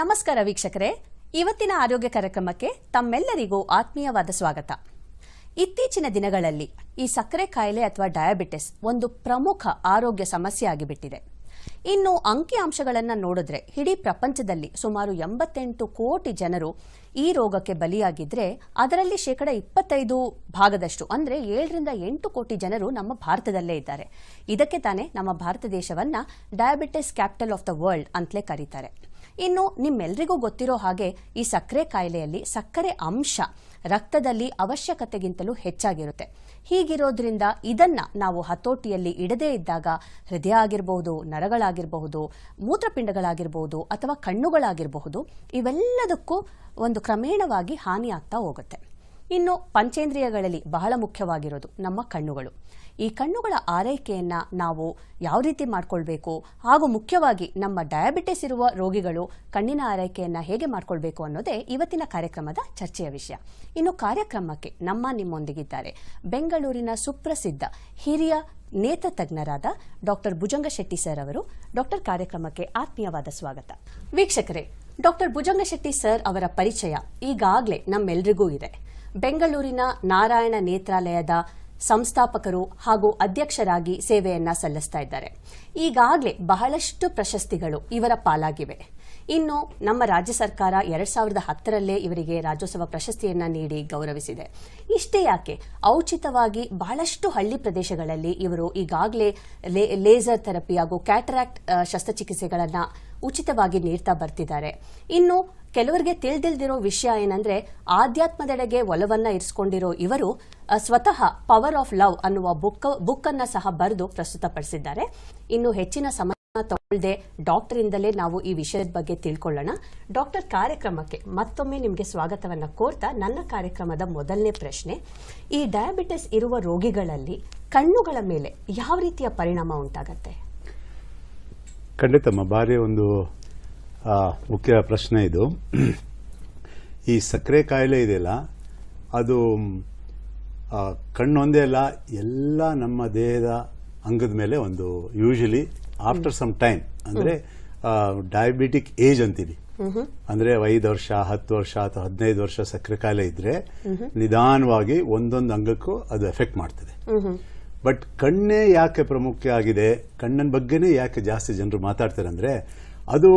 ನಮಸ್ಕಾರ ವೀಕ್ಷಕರೇ. ಇವತ್ತಿನ ಆರೋಗ್ಯ ಕಾರ್ಯಕ್ರಮಕ್ಕೆ ತಮ್ಮೆಲ್ಲರಿಗೂ ಆತ್ಮೀಯವಾದ ಸ್ವಾಗತ. ಇತ್ತೀಚಿನ ದಿನಗಳಲ್ಲಿ ಈ ಸಕ್ಕರೆ ಕಾಯಿಲೆ ಅಥವಾ ಡಯಾಬಿಟಿಸ್ ಒಂದು ಪ್ರಮುಖ ಆರೋಗ್ಯ ಸಮಸ್ಯೆ ಆಗಿಬಿಟ್ಟಿದೆ. ಇನ್ನು ಅಂಕಿ ಅಂಶಗಳನ್ನು ನೋಡಿದ್ರೆ ಇಡೀ ಪ್ರಪಂಚದಲ್ಲಿ ಸುಮಾರು ಎಂಬತ್ತೆಂಟು ಕೋಟಿ ಜನರು ಈ ರೋಗಕ್ಕೆ ಬಲಿಯಾಗಿದ್ರೆ ಅದರಲ್ಲಿ ಶೇಕಡ ಇಪ್ಪತ್ತೈದು ಭಾಗದಷ್ಟು ಅಂದ್ರೆ ಏಳರಿಂದ ಎಂಟು ಕೋಟಿ ಜನರು ನಮ್ಮ ಭಾರತದಲ್ಲೇ ಇದ್ದಾರೆ. ಇದಕ್ಕೆ ತಾನೇ ನಮ್ಮ ಭಾರತ ದೇಶವನ್ನ diabetes capital of the world ಅಂತಲೇ ಕರೀತಾರೆ. ಇನ್ನು ನಿಮ್ಮೆಲ್ಲರಿಗೂ ಗೊತ್ತಿರೋ ಹಾಗೆ ಈ ಸಕ್ಕರೆ ಕಾಯಿಲೆಯಲ್ಲಿ ಸಕ್ಕರೆ ಅಂಶ ರಕ್ತದಲ್ಲಿ ಅವಶ್ಯಕತೆಗಿಂತಲೂ ಹೆಚ್ಚಾಗಿರುತ್ತೆ. ಹೀಗಿರೋದ್ರಿಂದ ಇದನ್ನ ನಾವು ಹತೋಟಿಯಲ್ಲಿ ಇಡದೇ ಇದ್ದಾಗ ಹೃದಯ ಆಗಿರಬಹುದು ನರಗಳಾಗಿರಬಹುದು ಮೂತ್ರಪಿಂಡಗಳಾಗಿರಬಹುದು ಅಥವಾ ಕಣ್ಣುಗಳಾಗಿರಬಹುದು, ಇವೆಲ್ಲದಕ್ಕೂ ಒಂದು ಕ್ರಮೇಣವಾಗಿ ಹಾನಿಯಾಗ್ತಾ ಹೋಗುತ್ತೆ. ಇನ್ನು ಪಂಚೇಂದ್ರಿಯಗಳಲ್ಲಿ ಬಹಳ ಮುಖ್ಯವಾಗಿರೋದು ನಮ್ಮ ಕಣ್ಣುಗಳು. ಈ ಕಣ್ಣುಗಳ ಆರೈಕೆಯನ್ನು ನಾವು ಯಾವ ರೀತಿ ಮಾಡಿಕೊಳ್ಬೇಕು? ಹಾಗೂ ಮುಖ್ಯವಾಗಿ ನಮ್ಮ ಡಯಾಬಿಟಿಸ್ ಇರುವ ರೋಗಿಗಳು ಕಣ್ಣಿನ ಆರೈಕೆಯನ್ನು ಹೇಗೆ ಮಾಡಿಕೊಳ್ಬೇಕು ಅನ್ನೋದೇ ಇವತ್ತಿನ ಕಾರ್ಯಕ್ರಮದ ಚರ್ಚೆಯ ವಿಷಯ. ಇನ್ನು ಕಾರ್ಯಕ್ರಮಕ್ಕೆ ನಮ್ಮ ನಿಮ್ಮೊಂದಿಗಿದ್ದಾರೆ ಬೆಂಗಳೂರಿನ ಸುಪ್ರಸಿದ್ಧ ಹಿರಿಯ ನೇತ್ರ ತಜ್ಞರಾದ ಡಾಕ್ಟರ್ ಭುಜಂಗ ಶೆಟ್ಟಿ ಸರ್ ಅವರು. ಡಾಕ್ಟರ್, ಕಾರ್ಯಕ್ರಮಕ್ಕೆ ಆತ್ಮೀಯವಾದ ಸ್ವಾಗತ. ವೀಕ್ಷಕರೇ, ಡಾಕ್ಟರ್ ಭುಜಂಗ ಶೆಟ್ಟಿ ಸರ್ ಅವರ ಪರಿಚಯ ಈಗಾಗಲೇ ನಮ್ಮೆಲ್ರಿಗೂ ಇದೆ. ಬೆಂಗಳೂರಿನ ನಾರಾಯಣ ನೇತ್ರಾಲಯದ ಸಂಸ್ಥಾಪಕರು ಹಾಗೂ ಅಧ್ಯಕ್ಷರಾಗಿ ಸೇವೆಯನ್ನ ಸಲ್ಲಿಸ್ತಾ ಇದ್ದಾರೆ. ಈಗಾಗಲೇ ಬಹಳಷ್ಟು ಪ್ರಶಸ್ತಿಗಳು ಇವರ ಪಾಲಾಗಿವೆ. ಇನ್ನು ನಮ್ಮ ರಾಜ್ಯ ಸರ್ಕಾರ ಎರಡ್ ಸಾವಿರದ ಹತ್ತರಲ್ಲೇ ಇವರಿಗೆ ರಾಜ್ಯೋತ್ಸವ ಪ್ರಶಸ್ತಿಯನ್ನ ನೀಡಿ ಗೌರವಿಸಿದೆ. ಇಷ್ಟೇ ಯಾಕೆ? ಔಚಿತವಾಗಿ ಬಹಳಷ್ಟು ಹಳ್ಳಿ ಪ್ರದೇಶಗಳಲ್ಲಿ ಇವರು ಈಗಾಗಲೇ ಲೇಸರ್ ಥೆರಪಿ ಹಾಗೂ ಕ್ಯಾಟರಾಕ್ಟ್ ಶಸ್ತ್ರಚಿಕಿತ್ಸೆಗಳನ್ನ ಉಚಿತವಾಗಿ ನೀಡ್ತಾ ಬರ್ತಿದ್ದಾರೆ. ಇನ್ನು ಕೆಲವರಿಗೆ ತಿಳಿದಿಲ್ದಿರೋ ವಿಷಯ ಏನಂದ್ರೆ ಆಧ್ಯಾತ್ಮದೆಡೆಗೆ ಒಲವನ್ನ ಇರಿಸಿಕೊಂಡಿರೋ ಇವರು ಸ್ವತಃ ಪವರ್ ಆಫ್ ಲವ್ ಅನ್ನುವ ಬುಕ್ ಬುಕ್ ಅನ್ನ ಸಹ ಬರೆದು ಪ್ರಸ್ತುತಪಡಿಸಿದ್ದಾರೆ. ಇನ್ನು ಹೆಚ್ಚಿನ ಸಮಯ ತಗೊಳ್ಳದೆ ಡಾಕ್ಟರ್ ಇಂದಲೇ ನಾವು ಈ ವಿಷಯದ ಬಗ್ಗೆ ತಿಳ್ಕೊಳ್ಳೋಣ. ಡಾಕ್ಟರ್ ಕಾರ್ಯಕ್ರಮಕ್ಕೆ ಮತ್ತೊಮ್ಮೆ ನಿಮಗೆ ಸ್ವಾಗತವನ್ನ ಕೋರ್ತಾ ನನ್ನ ಕಾರ್ಯಕ್ರಮದ ಮೊದಲನೇ ಪ್ರಶ್ನೆ. ಈ ಡಯಾಬಿಟಿಸ್ ಇರುವ ರೋಗಿಗಳಲ್ಲಿ ಕಣ್ಣುಗಳ ಮೇಲೆ ಯಾವ ರೀತಿಯ ಪರಿಣಾಮ ಉಂಟಾಗತ್ತೆ? ಖಂಡಿತಮ್ಮ ಬಾರಿ ಒಂದು ಮುಖ್ಯ ಪ್ರಶ್ನೆ ಇದು. ಈ ಸಕ್ಕರೆ ಕಾಯಿಲೆ ಇದೆಯಲ್ಲ, ಅದು ಕಣ್ಣೊಂದೇ ಅಲ್ಲ, ಎಲ್ಲ ನಮ್ಮ ದೇಹದ ಅಂಗದ ಮೇಲೆ ಒಂದು ಯೂಶಲಿ ಆಫ್ಟರ್ ಸಮ್ ಟೈಮ್ ಅಂದರೆ ಡಯಾಬಿಟಿಕ್ ಏಜ್ ಅಂತೀವಿ. ಅಂದರೆ ಐದು ವರ್ಷ, ಹತ್ತು ವರ್ಷ ಅಥವಾ ಹದಿನೈದು ವರ್ಷ ಸಕ್ಕರೆ ಕಾಯಿಲೆ ಇದ್ರೆ ನಿಧಾನವಾಗಿ ಒಂದೊಂದು ಅಂಗಕ್ಕೂ ಅದು ಎಫೆಕ್ಟ್ ಮಾಡ್ತದೆ. ಬಟ್ ಕಣ್ಣೇ ಯಾಕೆ ಪ್ರಮುಖ ಆಗಿದೆ, ಕಣ್ಣಿನ ಬಗ್ಗೆನೇ ಯಾಕೆ ಜಾಸ್ತಿ ಜನರು ಮಾತಾಡ್ತಾರೆ ಅಂದ್ರೆ, ಅದು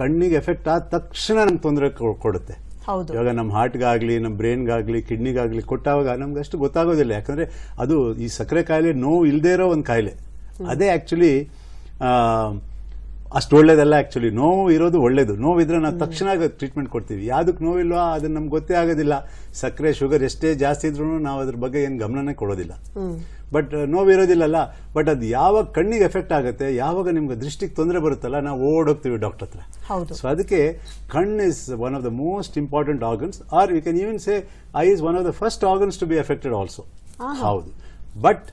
ಕಣ್ಣಿಗೆ ಎಫೆಕ್ಟ್ ಆದ ತಕ್ಷಣ ನಮ್ಗೆ ತೊಂದರೆ ಕೊಡುತ್ತೆ. ಇವಾಗ ನಮ್ಮ ಹಾರ್ಟ್ಗಾಗಲಿ ನಮ್ಮ ಬ್ರೈನ್ಗಾಗಲಿ ಕಿಡ್ನಿಗಾಗಲಿ ಕೊಟ್ಟಾಗ ನಮ್ಗೆ ಅಷ್ಟು ಗೊತ್ತಾಗೋದಿಲ್ಲ. ಯಾಕಂದ್ರೆ ಅದು ಈ ಸಕ್ಕರೆ ಕಾಯಿಲೆ ನೋವು ಇಲ್ಲದೇ ಇರೋ ಒಂದು ಕಾಯಿಲೆ. ಅದೇ ಆ್ಯಕ್ಚುಲಿ ಅಷ್ಟು ಒಳ್ಳೇದಲ್ಲ ಆ್ಯಕ್ಚುಲಿ ನೋವು ಇರೋದು ಒಳ್ಳೇದು. ನೋವಿದ್ರೆ ನಾವು ತಕ್ಷಣ ಟ್ರೀಟ್ಮೆಂಟ್ ಕೊಡ್ತೀವಿ. ಯಾವುದಕ್ಕೆ ನೋವಿಲ್ವಾ? ಅದನ್ನು ನಮ್ಗೆ ಗೊತ್ತೇ ಆಗೋದಿಲ್ಲ. ಸಕ್ಕರೆ ಶುಗರ್ ಎಷ್ಟೇ ಜಾಸ್ತಿ ಇದ್ರೂ ನಾವು ಅದ್ರ ಬಗ್ಗೆ ಏನು ಗಮನನೇ ಕೊಡೋದಿಲ್ಲ. ಬಟ್ ನೋವಿರೋದಿಲ್ಲಲ್ಲ ಬಟ್ ಅದು ಯಾವಾಗ ಕಣ್ಣಿಗೆ ಎಫೆಕ್ಟ್ ಆಗುತ್ತೆ ಯಾವಾಗ ನಿಮ್ಗೆ ದೃಷ್ಟಿಗೆ ತೊಂದರೆ ಬರುತ್ತಲ್ಲ ನಾವು ಓಡೋಗ್ತೀವಿ ಡಾಕ್ಟರ್ ಹತ್ರ. ಹೌದು. ಸೊ ಅದಕ್ಕೆ ಕಣ್ is one of the most important organs are you can even say I is one of the first organs to be affected also ಹೌದು. ಬಟ್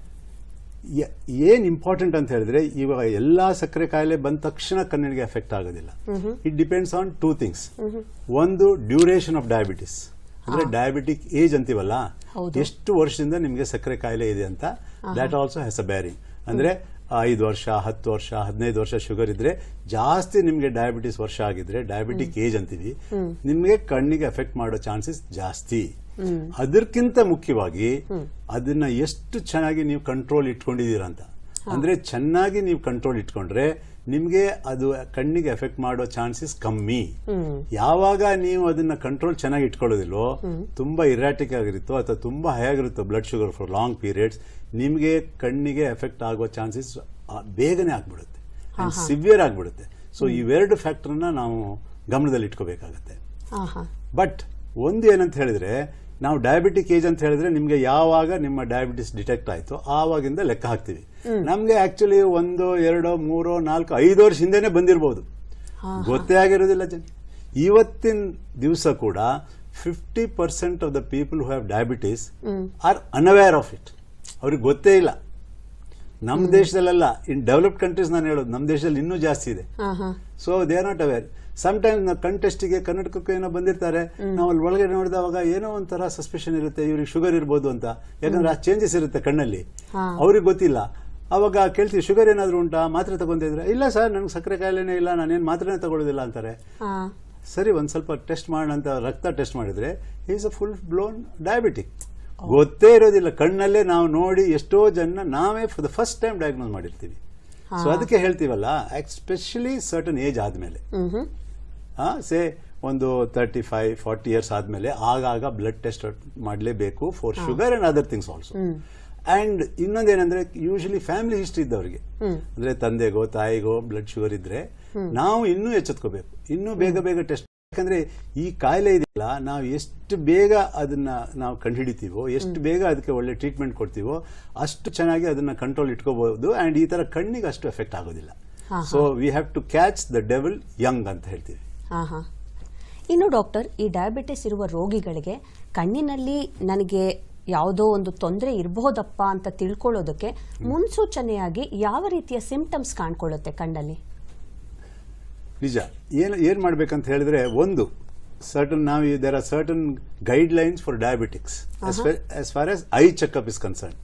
ಏನ್ ಇಂಪಾರ್ಟೆಂಟ್ ಅಂತ ಹೇಳಿದ್ರೆ ಇವಾಗ ಎಲ್ಲಾ ಸಕ್ಕರೆ ಕಾಯಿಲೆ ಬಂದ ತಕ್ಷಣ ಕಣ್ಣಿಗೆ ಎಫೆಕ್ಟ್ ಆಗೋದಿಲ್ಲ. It depends on two things ಒಂದು ಡ್ಯೂರೇಷನ್ ಆಫ್ ಡಯಾಬಿಟಿಸ್ ಅಂದ್ರೆ ಡಯಾಬಿಟಿಕ್ ಏಜ್ ಅಂತೀವಲ್ಲ ಎಷ್ಟು ವರ್ಷದಿಂದ ನಿಮಗೆ ಸಕ್ಕರೆ ಕಾಯಿಲೆ ಇದೆ ಅಂತ that also has a bearing ಅಂದ್ರೆ ಐದು ವರ್ಷ ಹತ್ತು ವರ್ಷ ಹದಿನೈದು ವರ್ಷ ಶುಗರ್ ಇದ್ರೆ ಜಾಸ್ತಿ ನಿಮಗೆ ಡಯಾಬಿಟಿಸ್ ವರ್ಷ ಆಗಿದ್ರೆ ಡಯಾಬಿಟಿಕ್ ಏಜ್ ಅಂತೀವಿ ನಿಮಗೆ ಕಣ್ಣಿಗೆ ಎಫೆಕ್ಟ್ ಮಾಡೋ ಚಾನ್ಸಸ್ ಜಾಸ್ತಿ. ಅದಕ್ಕಿಂತ ಮುಖ್ಯವಾಗಿ ಅದನ್ನ ಎಷ್ಟು ಚೆನ್ನಾಗಿ ನೀವು ಕಂಟ್ರೋಲ್ ಇಟ್ಕೊಂಡಿದ್ದೀರಾ ಅಂತ. ಅಂದ್ರೆ ಚೆನ್ನಾಗಿ ನೀವು ಕಂಟ್ರೋಲ್ ಇಟ್ಕೊಂಡ್ರೆ ನಿಮ್ಗೆ ಅದು ಕಣ್ಣಿಗೆ ಎಫೆಕ್ಟ್ ಮಾಡೋ ಚಾನ್ಸಸ್ ಕಮ್ಮಿ. ಯಾವಾಗ ನೀವು ಅದನ್ನ ಕಂಟ್ರೋಲ್ ಚೆನ್ನಾಗಿ ಇಟ್ಕೊಳ್ಳೋದಿಲ್ವೋ ತುಂಬಾ ಇರಾಟಿಕ್ ಆಗಿರುತ್ತೋ ಅಥವಾ ತುಂಬಾ high ಆಗಿರುತ್ತೋ blood sugar for long periods ನಿಮಗೆ ಕಣ್ಣಿಗೆ ಎಫೆಕ್ಟ್ ಆಗೋ ಚಾನ್ಸಸ್ ಬೇಗನೆ ಆಗ್ಬಿಡುತ್ತೆ. ಸಿವಿಯರ್ ಆಗ್ಬಿಡುತ್ತೆ. ಸೊ ಇವೆರಡು ಫ್ಯಾಕ್ಟರ್ನ ನಾವು ಗಮನದಲ್ಲಿ ಇಟ್ಕೋಬೇಕಾಗತ್ತೆ. ಬಟ್ ಒಂದು ಏನಂತ ಹೇಳಿದ್ರೆ ನಾವು ಡಯಾಬಿಟಿಕ್ ಏಜ್ ಅಂತ ಹೇಳಿದ್ರೆ ನಿಮಗೆ ಯಾವಾಗ ನಿಮ್ಮ ಡಯಾಬಿಟಿಸ್ ಡಿಟೆಕ್ಟ್ ಆಯಿತು ಆವಾಗಿಂದ ಲೆಕ್ಕ ಹಾಕ್ತೀವಿ. ನಮ್ಗೆ ಆಕ್ಚುಲಿ ಒಂದು ಎರಡು ಮೂರು ನಾಲ್ಕು ಐದು ವರ್ಷ ಹಿಂದೆನೆ ಬಂದಿರಬಹುದು ಗೊತ್ತೇ ಆಗಿರೋದಿಲ್ಲ ಜನ ಇವತ್ತಿನ ದಿವಸ ಕೂಡ fifty percent of the people who have diabetes are unaware of it ಅವ್ರಿಗೆ ಗೊತ್ತೇ ಇಲ್ಲ. ನಮ್ಮ ದೇಶದಲ್ಲೆಲ್ಲ ಇನ್ ಡೆವಲಪ್ಡ್ ಕಂಟ್ರೀಸ್ ನಾನು ಹೇಳೋದು ನಮ್ಮ ದೇಶದಲ್ಲಿ ಇನ್ನೂ ಜಾಸ್ತಿ ಇದೆ. So they are not aware some time ನಾವು ಕಂಟೆಸ್ಟಿಗೆ ಕರ್ನಾಟಕಕ್ಕೂ ಏನೋ ಬಂದಿರ್ತಾರೆ ನಾವು ಅಲ್ಲಿ ಒಳಗಡೆ ನೋಡಿದವಾಗ ಏನೋ ಒಂಥರ ಸಸ್ಪೆಷನ್ ಇರುತ್ತೆ ಇವ್ರಿಗೆ ಶುಗರ್ ಇರ್ಬೋದು ಅಂತ. ಯಾಕಂದ್ರೆ ಆ ಚೇಂಜಸ್ ಇರುತ್ತೆ ಕಣ್ಣಲ್ಲಿ. ಅವ್ರಿಗೆ ಗೊತ್ತಿಲ್ಲ. ಅವಾಗ ಕೇಳ್ತೀವಿ ಶುಗರ್ ಏನಾದರೂ ಉಂಟಾ? ಮಾತ್ರೆ ತಗೊಂತಿದ್ರೆ ಇಲ್ಲ ಸರ್ ನನಗೆ ಸಕ್ಕರೆ ಕಾಯಿಲೆನೇ ಇಲ್ಲ ನಾನೇನು ಮಾತ್ರೆನೇ ತಗೊಳ್ಳೋದಿಲ್ಲ ಅಂತಾರೆ. ಸರಿ ಒಂದು ಸ್ವಲ್ಪ ಟೆಸ್ಟ್ ಮಾಡೋಣ ಅಂತ ರಕ್ತ ಟೆಸ್ಟ್ ಮಾಡಿದ್ರೆ is a full blown diabetic ಗೊತ್ತೇ ಇರೋದಿಲ್ಲ ಕಣ್ಣಲ್ಲೇ ನಾವು ನೋಡಿ ಎಷ್ಟೋ ಜನ ನಾವೇ for the first time diagnose ಮಾಡಿರ್ತೀವಿ. ಸೊ ಅದಕ್ಕೆ ಹೇಳ್ತೀವಲ್ಲ ಎಕ್ಸ್ಪೆಷಲಿ ಸರ್ಟನ್ ಏಜ್ ಆದಮೇಲೆ. ಸೇ ಒಂದು ತರ್ಟಿ ಫೈವ್ ಫಾರ್ಟಿ ಇಯರ್ಸ್ ಆದಮೇಲೆ ಆಗಾಗ ಬ್ಲಡ್ ಟೆಸ್ಟ್ ಮಾಡಲೇಬೇಕು for sugar and other things also and ಇನ್ನೊಂದೇನಂದ್ರೆ usually family history ಇದ್ದವರಿಗೆ. ಅಂದ್ರೆ ತಂದೆಗೋ ತಾಯಿಗೋ ಬ್ಲಡ್ ಶುಗರ್ ಇದ್ರೆ ನಾವು ಇನ್ನೂ ಎಚ್ಚೆತ್ಕೋಬೇಕು. ಇನ್ನೂ ಬೇಗ ಬೇಗ ಟೆಸ್ಟ್ ಯಾಕಂದ್ರೆ ಈ ಕಾಯಿಲೆ ಇದೆಯಲ್ಲ ನಾವು ಎಷ್ಟು ಬೇಗ ಅದನ್ನ ನಾವು ಕಂಡುಹಿಡಿತೀವೋ ಎಷ್ಟು ಬೇಗ ಅದಕ್ಕೆ ಒಳ್ಳೆ ಟ್ರೀಟ್ಮೆಂಟ್ ಕೊಡ್ತೀವೋ ಅಷ್ಟು ಚೆನ್ನಾಗಿ ಅದನ್ನ ಕಂಟ್ರೋಲ್ ಇಟ್ಕೋಬಹುದು ಆ್ಯಂಡ್ ಈ ತರ ಕಣ್ಣಿಗೆ ಅಷ್ಟು ಎಫೆಕ್ಟ್ ಆಗೋದಿಲ್ಲ. So we have to catch the devil young ಅಂತ ಹೇಳ್ತೀವಿ. ಇನ್ನು ಡಾಕ್ಟರ್ ಈ ಡಯಾಬಿಟಿಸ್ ಇರುವ ರೋಗಿಗಳಿಗೆ ಕಣ್ಣಿನಲ್ಲಿ ನನಗೆ ಯಾವುದೋ ಒಂದು ತೊಂದರೆ ಇರಬಹುದಪ್ಪ ಅಂತ ತಿಳ್ಕೊಳ್ಳೋದಕ್ಕೆ ಮುನ್ಸೂಚನೆಯಾಗಿ ಯಾವ ರೀತಿಯ ಸಿಂಪ್ಟಮ್ಸ್ ಕಾಣ್ಕೊಳ್ಳುತ್ತೆ ಕಣ್ಣಲ್ಲಿ? ನಿಜ. ಏನು ಏನು ಮಾಡ್ಬೇಕಂತ ಹೇಳಿದ್ರೆ ಒಂದು ಸರ್ಟನ್ ನಾವು there are certain guidelines for diabetics as for as eye checkup is concern.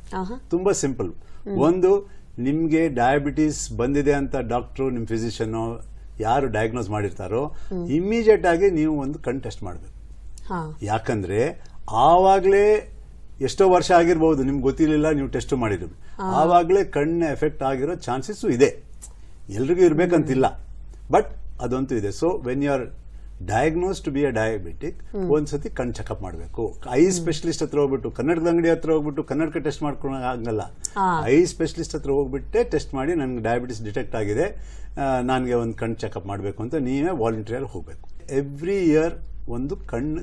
ತುಂಬಾ ಸಿಂಪಲ್ ಒಂದು ನಿಮ್ಗೆ ಡಯಾಬಿಟಿಸ್ ಬಂದಿದೆ ಅಂತ ಡಾಕ್ಟ್ರು ನಿಮ್ ಫಿಸಿಷಿಯನ್ ಯಾರು ಡಯಾಗ್ನೋಸ್ ಮಾಡಿರ್ತಾರೋ ಇಮ್ಮಿಡಿಯೇಟ್ ಆಗಿ ನೀವು ಒಂದು ಕಣ್ ಟೆಸ್ಟ್ ಮಾಡಬೇಕು. ಹಾ. ಯಾಕಂದ್ರೆ ಆವಾಗಲೇ ಎಷ್ಟೋ ವರ್ಷ ಆಗಿರ್ಬೋದು ನಿಮ್ಗೆ ಗೊತ್ತಿರಲಿಲ್ಲ ನೀವು ಟೆಸ್ಟ್ ಮಾಡಿದ್ರು. ಆವಾಗಲೇ ಕಣ್ಣು ಎಫೆಕ್ಟ್ ಆಗಿರೋ ಚಾನ್ಸಸ್ ಇದೆ. ಎಲ್ರಿಗೂ ಇರಬೇಕಂತಿಲ್ಲ. ಬಟ್ ಅದಂತೂ ಇದೆ. So when you are diagnose to be a diabetic ಒಂದ್ಸತಿ ಕಣ್ ಚೆಕಪ್ ಮಾಡಬೇಕು. ಐ ಸ್ಪೆಷಲಿಸ್ಟ್ ಹತ್ರ ಹೋಗ್ಬಿಟ್ಟು ಕನ್ನಡದ ಅಂಗಡಿ ಹತ್ರ ಹೋಗ್ಬಿಟ್ಟು ಕನ್ನಡಕ ಟೆಸ್ಟ್ ಮಾಡ್ಕೊಳ ಆಗಲ್ಲ ಐ ಸ್ಪೆಷಲಿಸ್ಟ್ ಹತ್ರ ಹೋಗ್ಬಿಟ್ಟೆ ಟೆಸ್ಟ್ ಮಾಡಿ ನನಗೆ ಡಯಾಬಿಟಿಸ್ ಡಿಟೆಕ್ಟ್ ಆಗಿದೆ. ನನಗೆ ಒಂದು ಕಣ್ ಚೆಕಪ್ ಮಾಡಬೇಕು ಅಂತ ನೀವೇ ವಾಲಂಟಿಯರ್ ಹೋಗಬೇಕು. ಎವ್ರಿ ಇಯರ್ ಒಂದು ಕಣ್ಣು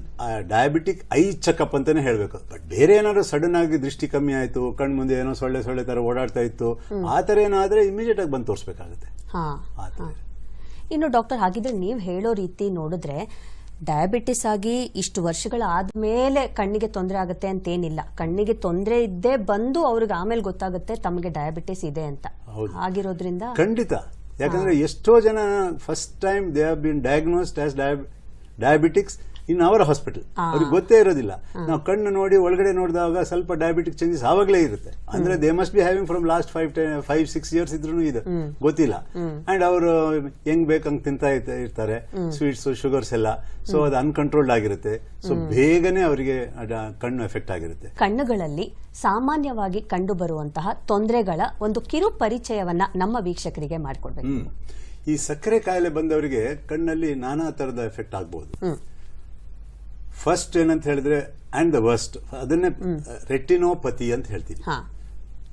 ಡಯಾಬಿಟಿಕ್ ಐ ಚೆಕಪ್ ಅಂತಾನೆ ಹೇಳಬೇಕು. ಬಟ್ ಬೇರೆ ಏನಾದ್ರು ಸಡನ್ ಆಗಿ ದೃಷ್ಟಿ ಕಮ್ಮಿ ಆಯ್ತು ಕಣ್ಣು ಮುಂದೆ ಏನೋ ಸೊಳ್ಳೆ ಸೊಳ್ಳೆ ತರ ಓಡಾಡ್ತಾ ಇತ್ತು ಆ ಏನಾದ್ರೆ ಇಮಿಡಿಯೇಟ್ ಆಗಿ ಬಂದು ತೋರಿಸ್ಬೇಕಾಗುತ್ತೆ. ಆ ಥರ. ಇನ್ನು ಡಾಕ್ಟರ್ ಹಾಗಿದ್ರೆ ನೀವು ಹೇಳೋ ರೀತಿ ನೋಡಿದ್ರೆ ಡಯಾಬಿಟಿಸ್ ಆಗಿ ಇಷ್ಟು ವರ್ಷಗಳ ಆದ್ಮೇಲೆ ಕಣ್ಣಿಗೆ ತೊಂದರೆ ಆಗುತ್ತೆ ಅಂತೇನಿಲ್ಲ. ಕಣ್ಣಿಗೆ ತೊಂದರೆ ಇದ್ದೇ ಬಂದು ಅವ್ರಿಗೆ ಆಮೇಲೆ ಗೊತ್ತಾಗುತ್ತೆ ತಮಗೆ ಡಯಾಬಿಟಿಸ್ ಇದೆ ಅಂತ. ಆಗಿರೋದ್ರಿಂದ ಖಂಡಿತ. ಯಾಕಂದ್ರೆ ಎಷ್ಟೋ ಜನ first time they have been diagnosed as diabetics in our hospital ಅವ್ರಿಗೆ ಗೊತ್ತೇ ಇರೋದಿಲ್ಲ. ನಾವು ಕಣ್ಣು ನೋಡಿ ಒಳಗಡೆ ನೋಡಿದಾಗ ಸ್ವಲ್ಪ ಡಯಾಬಿಟಿಕ್ ಚೇಂಜಸ್ ಆವಾಗಲೇ ಇರುತ್ತೆ. ಅಂದ್ರೆ they must be having from last five five six years ಇದ್ರೂ ಇದು. ಗೊತ್ತಿಲ್ಲ. ಅಂಡ್ ಅವರು ಹೆಂಗ್ ಬೇಕಂಗ್ ತಿಂತಾ ಇರ್ತ- ಇರ್ತಾರೆ. ಸ್ವೀಟ್ಸ್ ಶುಗರ್ಸ್ ಎಲ್ಲ. ಸೊ ಅದು ಅನ್ಕಂಟ್ರೋಲ್ಡ್ ಆಗಿರುತ್ತೆ. ಸೊ ಬೇಗನೆ ಅವರಿಗೆ ಕಣ್ಣು ಎಫೆಕ್ಟ್ ಆಗಿರುತ್ತೆ. ಕಣ್ಣುಗಳಲ್ಲಿ ಸಾಮಾನ್ಯವಾಗಿ ಕಂಡುಬರುವಂತಹ ತೊಂದರೆಗಳ ಒಂದು ಕಿರು ಪರಿಚಯವನ್ನ ನಮ್ಮ ವೀಕ್ಷಕರಿಗೆ ಮಾಡಿಕೊಡ್ಬೇಕು. ಈ ಸಕ್ಕರೆ ಕಾಯಿಲೆ ಬಂದವರಿಗೆ ಕಣ್ಣಲ್ಲಿ ನಾನಾ ತರದ ಎಫೆಕ್ಟ್ ಆಗ್ಬಹುದು ಫಸ್ಟ್ ಏನಂತ ಹೇಳಿದ್ರೆ ಅಂಡ್ ದ ವರ್ಸ್ಟ್ ಅದನ್ನೇ ರೆಟಿನೋಪತಿ ಅಂತ ಹೇಳ್ತೀವಿ.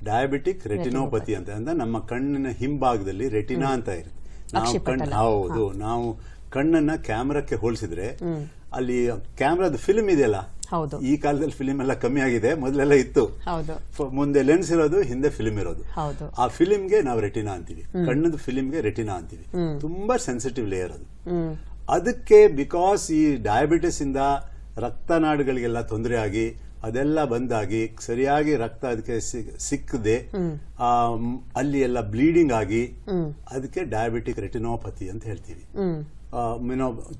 ಡಯಾಬಿಟಿಕ್ ರೆಟಿನೋಪತಿ ಅಂತ ಅಂದ್ರೆ ನಮ್ಮ ಕಣ್ಣಿನ ಹಿಂಭಾಗದಲ್ಲಿ ರೆಟಿನಾ ಅಂತ ಇರುತ್ತೆ. ನಾವು ಕಣ್ಣು. ಹೌದು. ನಾವು ಕಣ್ಣನ್ನ ಕ್ಯಾಮ್ರಾಕ್ಕೆ ಹೋಲಿಸಿದ್ರೆ ಅಲ್ಲಿ ಕ್ಯಾಮ್ರಾದ ಫಿಲ್ಮ್ ಇದೆಯಲ್ಲ ಹೌದು. ಈ ಕಾಲದಲ್ಲಿ ಫಿಲಿಮ್ ಎಲ್ಲ ಕಮ್ಮಿ ಆಗಿದೆ ಮೊದಲೆಲ್ಲ ಇತ್ತು. ಹೌದು. ಮುಂದೆ ಲೆನ್ಸ್ ಇರೋದು ಹಿಂದೆ ಫಿಲಿಮ್ ಇರೋದು. ಹೌದು. ಆ ಫಿಲಿಮ್ಗೆ ನಾವು ರೆಟಿನಾ ಅಂತೀವಿ. ಕಣ್ಣದ ಫಿಲಿಮ್ಗೆ ರೆಟಿನಾ ಅಂತೀವಿ. ತುಂಬಾ ಸೆನ್ಸಿಟಿವ್ ಲೇಯರ್ ಅದು. ಅದಕ್ಕೆ ಬಿಕಾಸ್ ಈ ಡಯಾಬಿಟಿಸ್ ಇಂದ ರಕ್ತನಾಡುಗಳಿಗೆಲ್ಲ ತೊಂದರೆ ಆಗಿ ಅದೆಲ್ಲ ಬಂದಾಗಿ ಸರಿಯಾಗಿ ರಕ್ತ ಅದಕ್ಕೆ ಸಿಕ್- ಸಿಕ್ಕದೆ ಅಲ್ಲಿ ಎಲ್ಲ ಬ್ಲೀಡಿಂಗ್ ಆಗಿ ಅದಕ್ಕೆ ಡಯಾಬಿಟಿಕ್ ರೆಟಿನೋಪತಿ ಅಂತ ಹೇಳ್ತೀವಿ.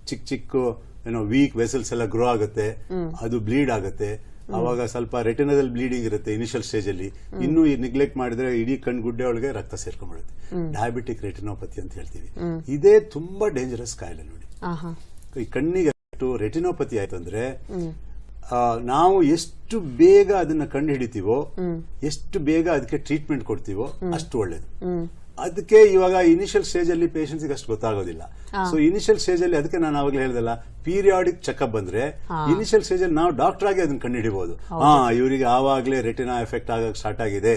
ಚಿಕ್ಕ ಚಿಕ್ಕ ಏನೋ ವೀಕ್ ವೆಸಲ್ಸ್ ಎಲ್ಲ ಗ್ರೋ ಆಗುತ್ತೆ ಅದು ಬ್ಲೀಡ್ ಆಗುತ್ತೆ. ಅವಾಗ ಸ್ವಲ್ಪ ರೆಟಿನದಲ್ಲಿ ಬ್ಲೀಡಿಂಗ್ ಇರುತ್ತೆ ಇನಿಷಿಯಲ್ ಸ್ಟೇಜ್ ಅಲ್ಲಿ. ಇನ್ನೂ ನಿಗ್ಲೆಕ್ಟ್ ಮಾಡಿದ್ರೆ ಇಡೀ ಕಣ್ ಗುಡ್ಡೆ ಒಳಗೆ ರಕ್ತ ಸೇರ್ಕೊಂಡ್ಬಿಡುತ್ತೆ. ಡಯಾಬಿಟಿಕ್ ರೆಟಿನೋಪತಿ ಅಂತ ಹೇಳ್ತೀವಿ. ಇದೇ ತುಂಬಾ ಡೇಂಜರಸ್ ಕಾಯಿಲೆ ನೋಡಿ. ಈ ಕಣ್ಣಿಗೆ ರೆಟಿನೋಪತಿ ಆಯ್ತು ಅಂದ್ರೆ ನಾವು ಎಷ್ಟು ಬೇಗ ಅದನ್ನ ಕಂಡು ಹಿಡಿತೀವೋ ಎಷ್ಟು ಬೇಗ ಅದಕ್ಕೆ ಟ್ರೀಟ್ಮೆಂಟ್ ಕೊಡ್ತೀವೋ ಅಷ್ಟು ಒಳ್ಳೇದು. ಅದಕ್ಕೆ ಇವಾಗ ಇನಿಷಿಯಲ್ ಸ್ಟೇಜ್ ಅಲ್ಲಿ ಪೇಷಂಟ್ಸ್ ಅಷ್ಟು ಗೊತ್ತಾಗೋದಿಲ್ಲ. ಸೊ ಇನಿಷಿಯಲ್ ಸ್ಟೇಜ್ ಅಲ್ಲಿ ಅದಕ್ಕೆ ನಾನು ಅವಾಗಲೇ ಹೇಳಿದಲ್ಲ ಪೀರಿಯಾಡಿಕ್ ಚೆಕ್ಅಪ್ ಬಂದ್ರೆ ಇನಿಷಿಯಲ್ ಸ್ಟೇಜ್ ಅಲ್ಲಿ ನಾವು ಡಾಕ್ಟರ್ ಆಗಿ ಅದನ್ನ ಕಂಡು ಹಿಡಿಬಹುದು ಹಾ ಇವರಿಗೆ ಆವಾಗಲೇ ರೆಟಿನಾ ಎಫೆಕ್ಟ್ ಆಗೋಕೆ ಸ್ಟಾರ್ಟ್ ಆಗಿದೆ.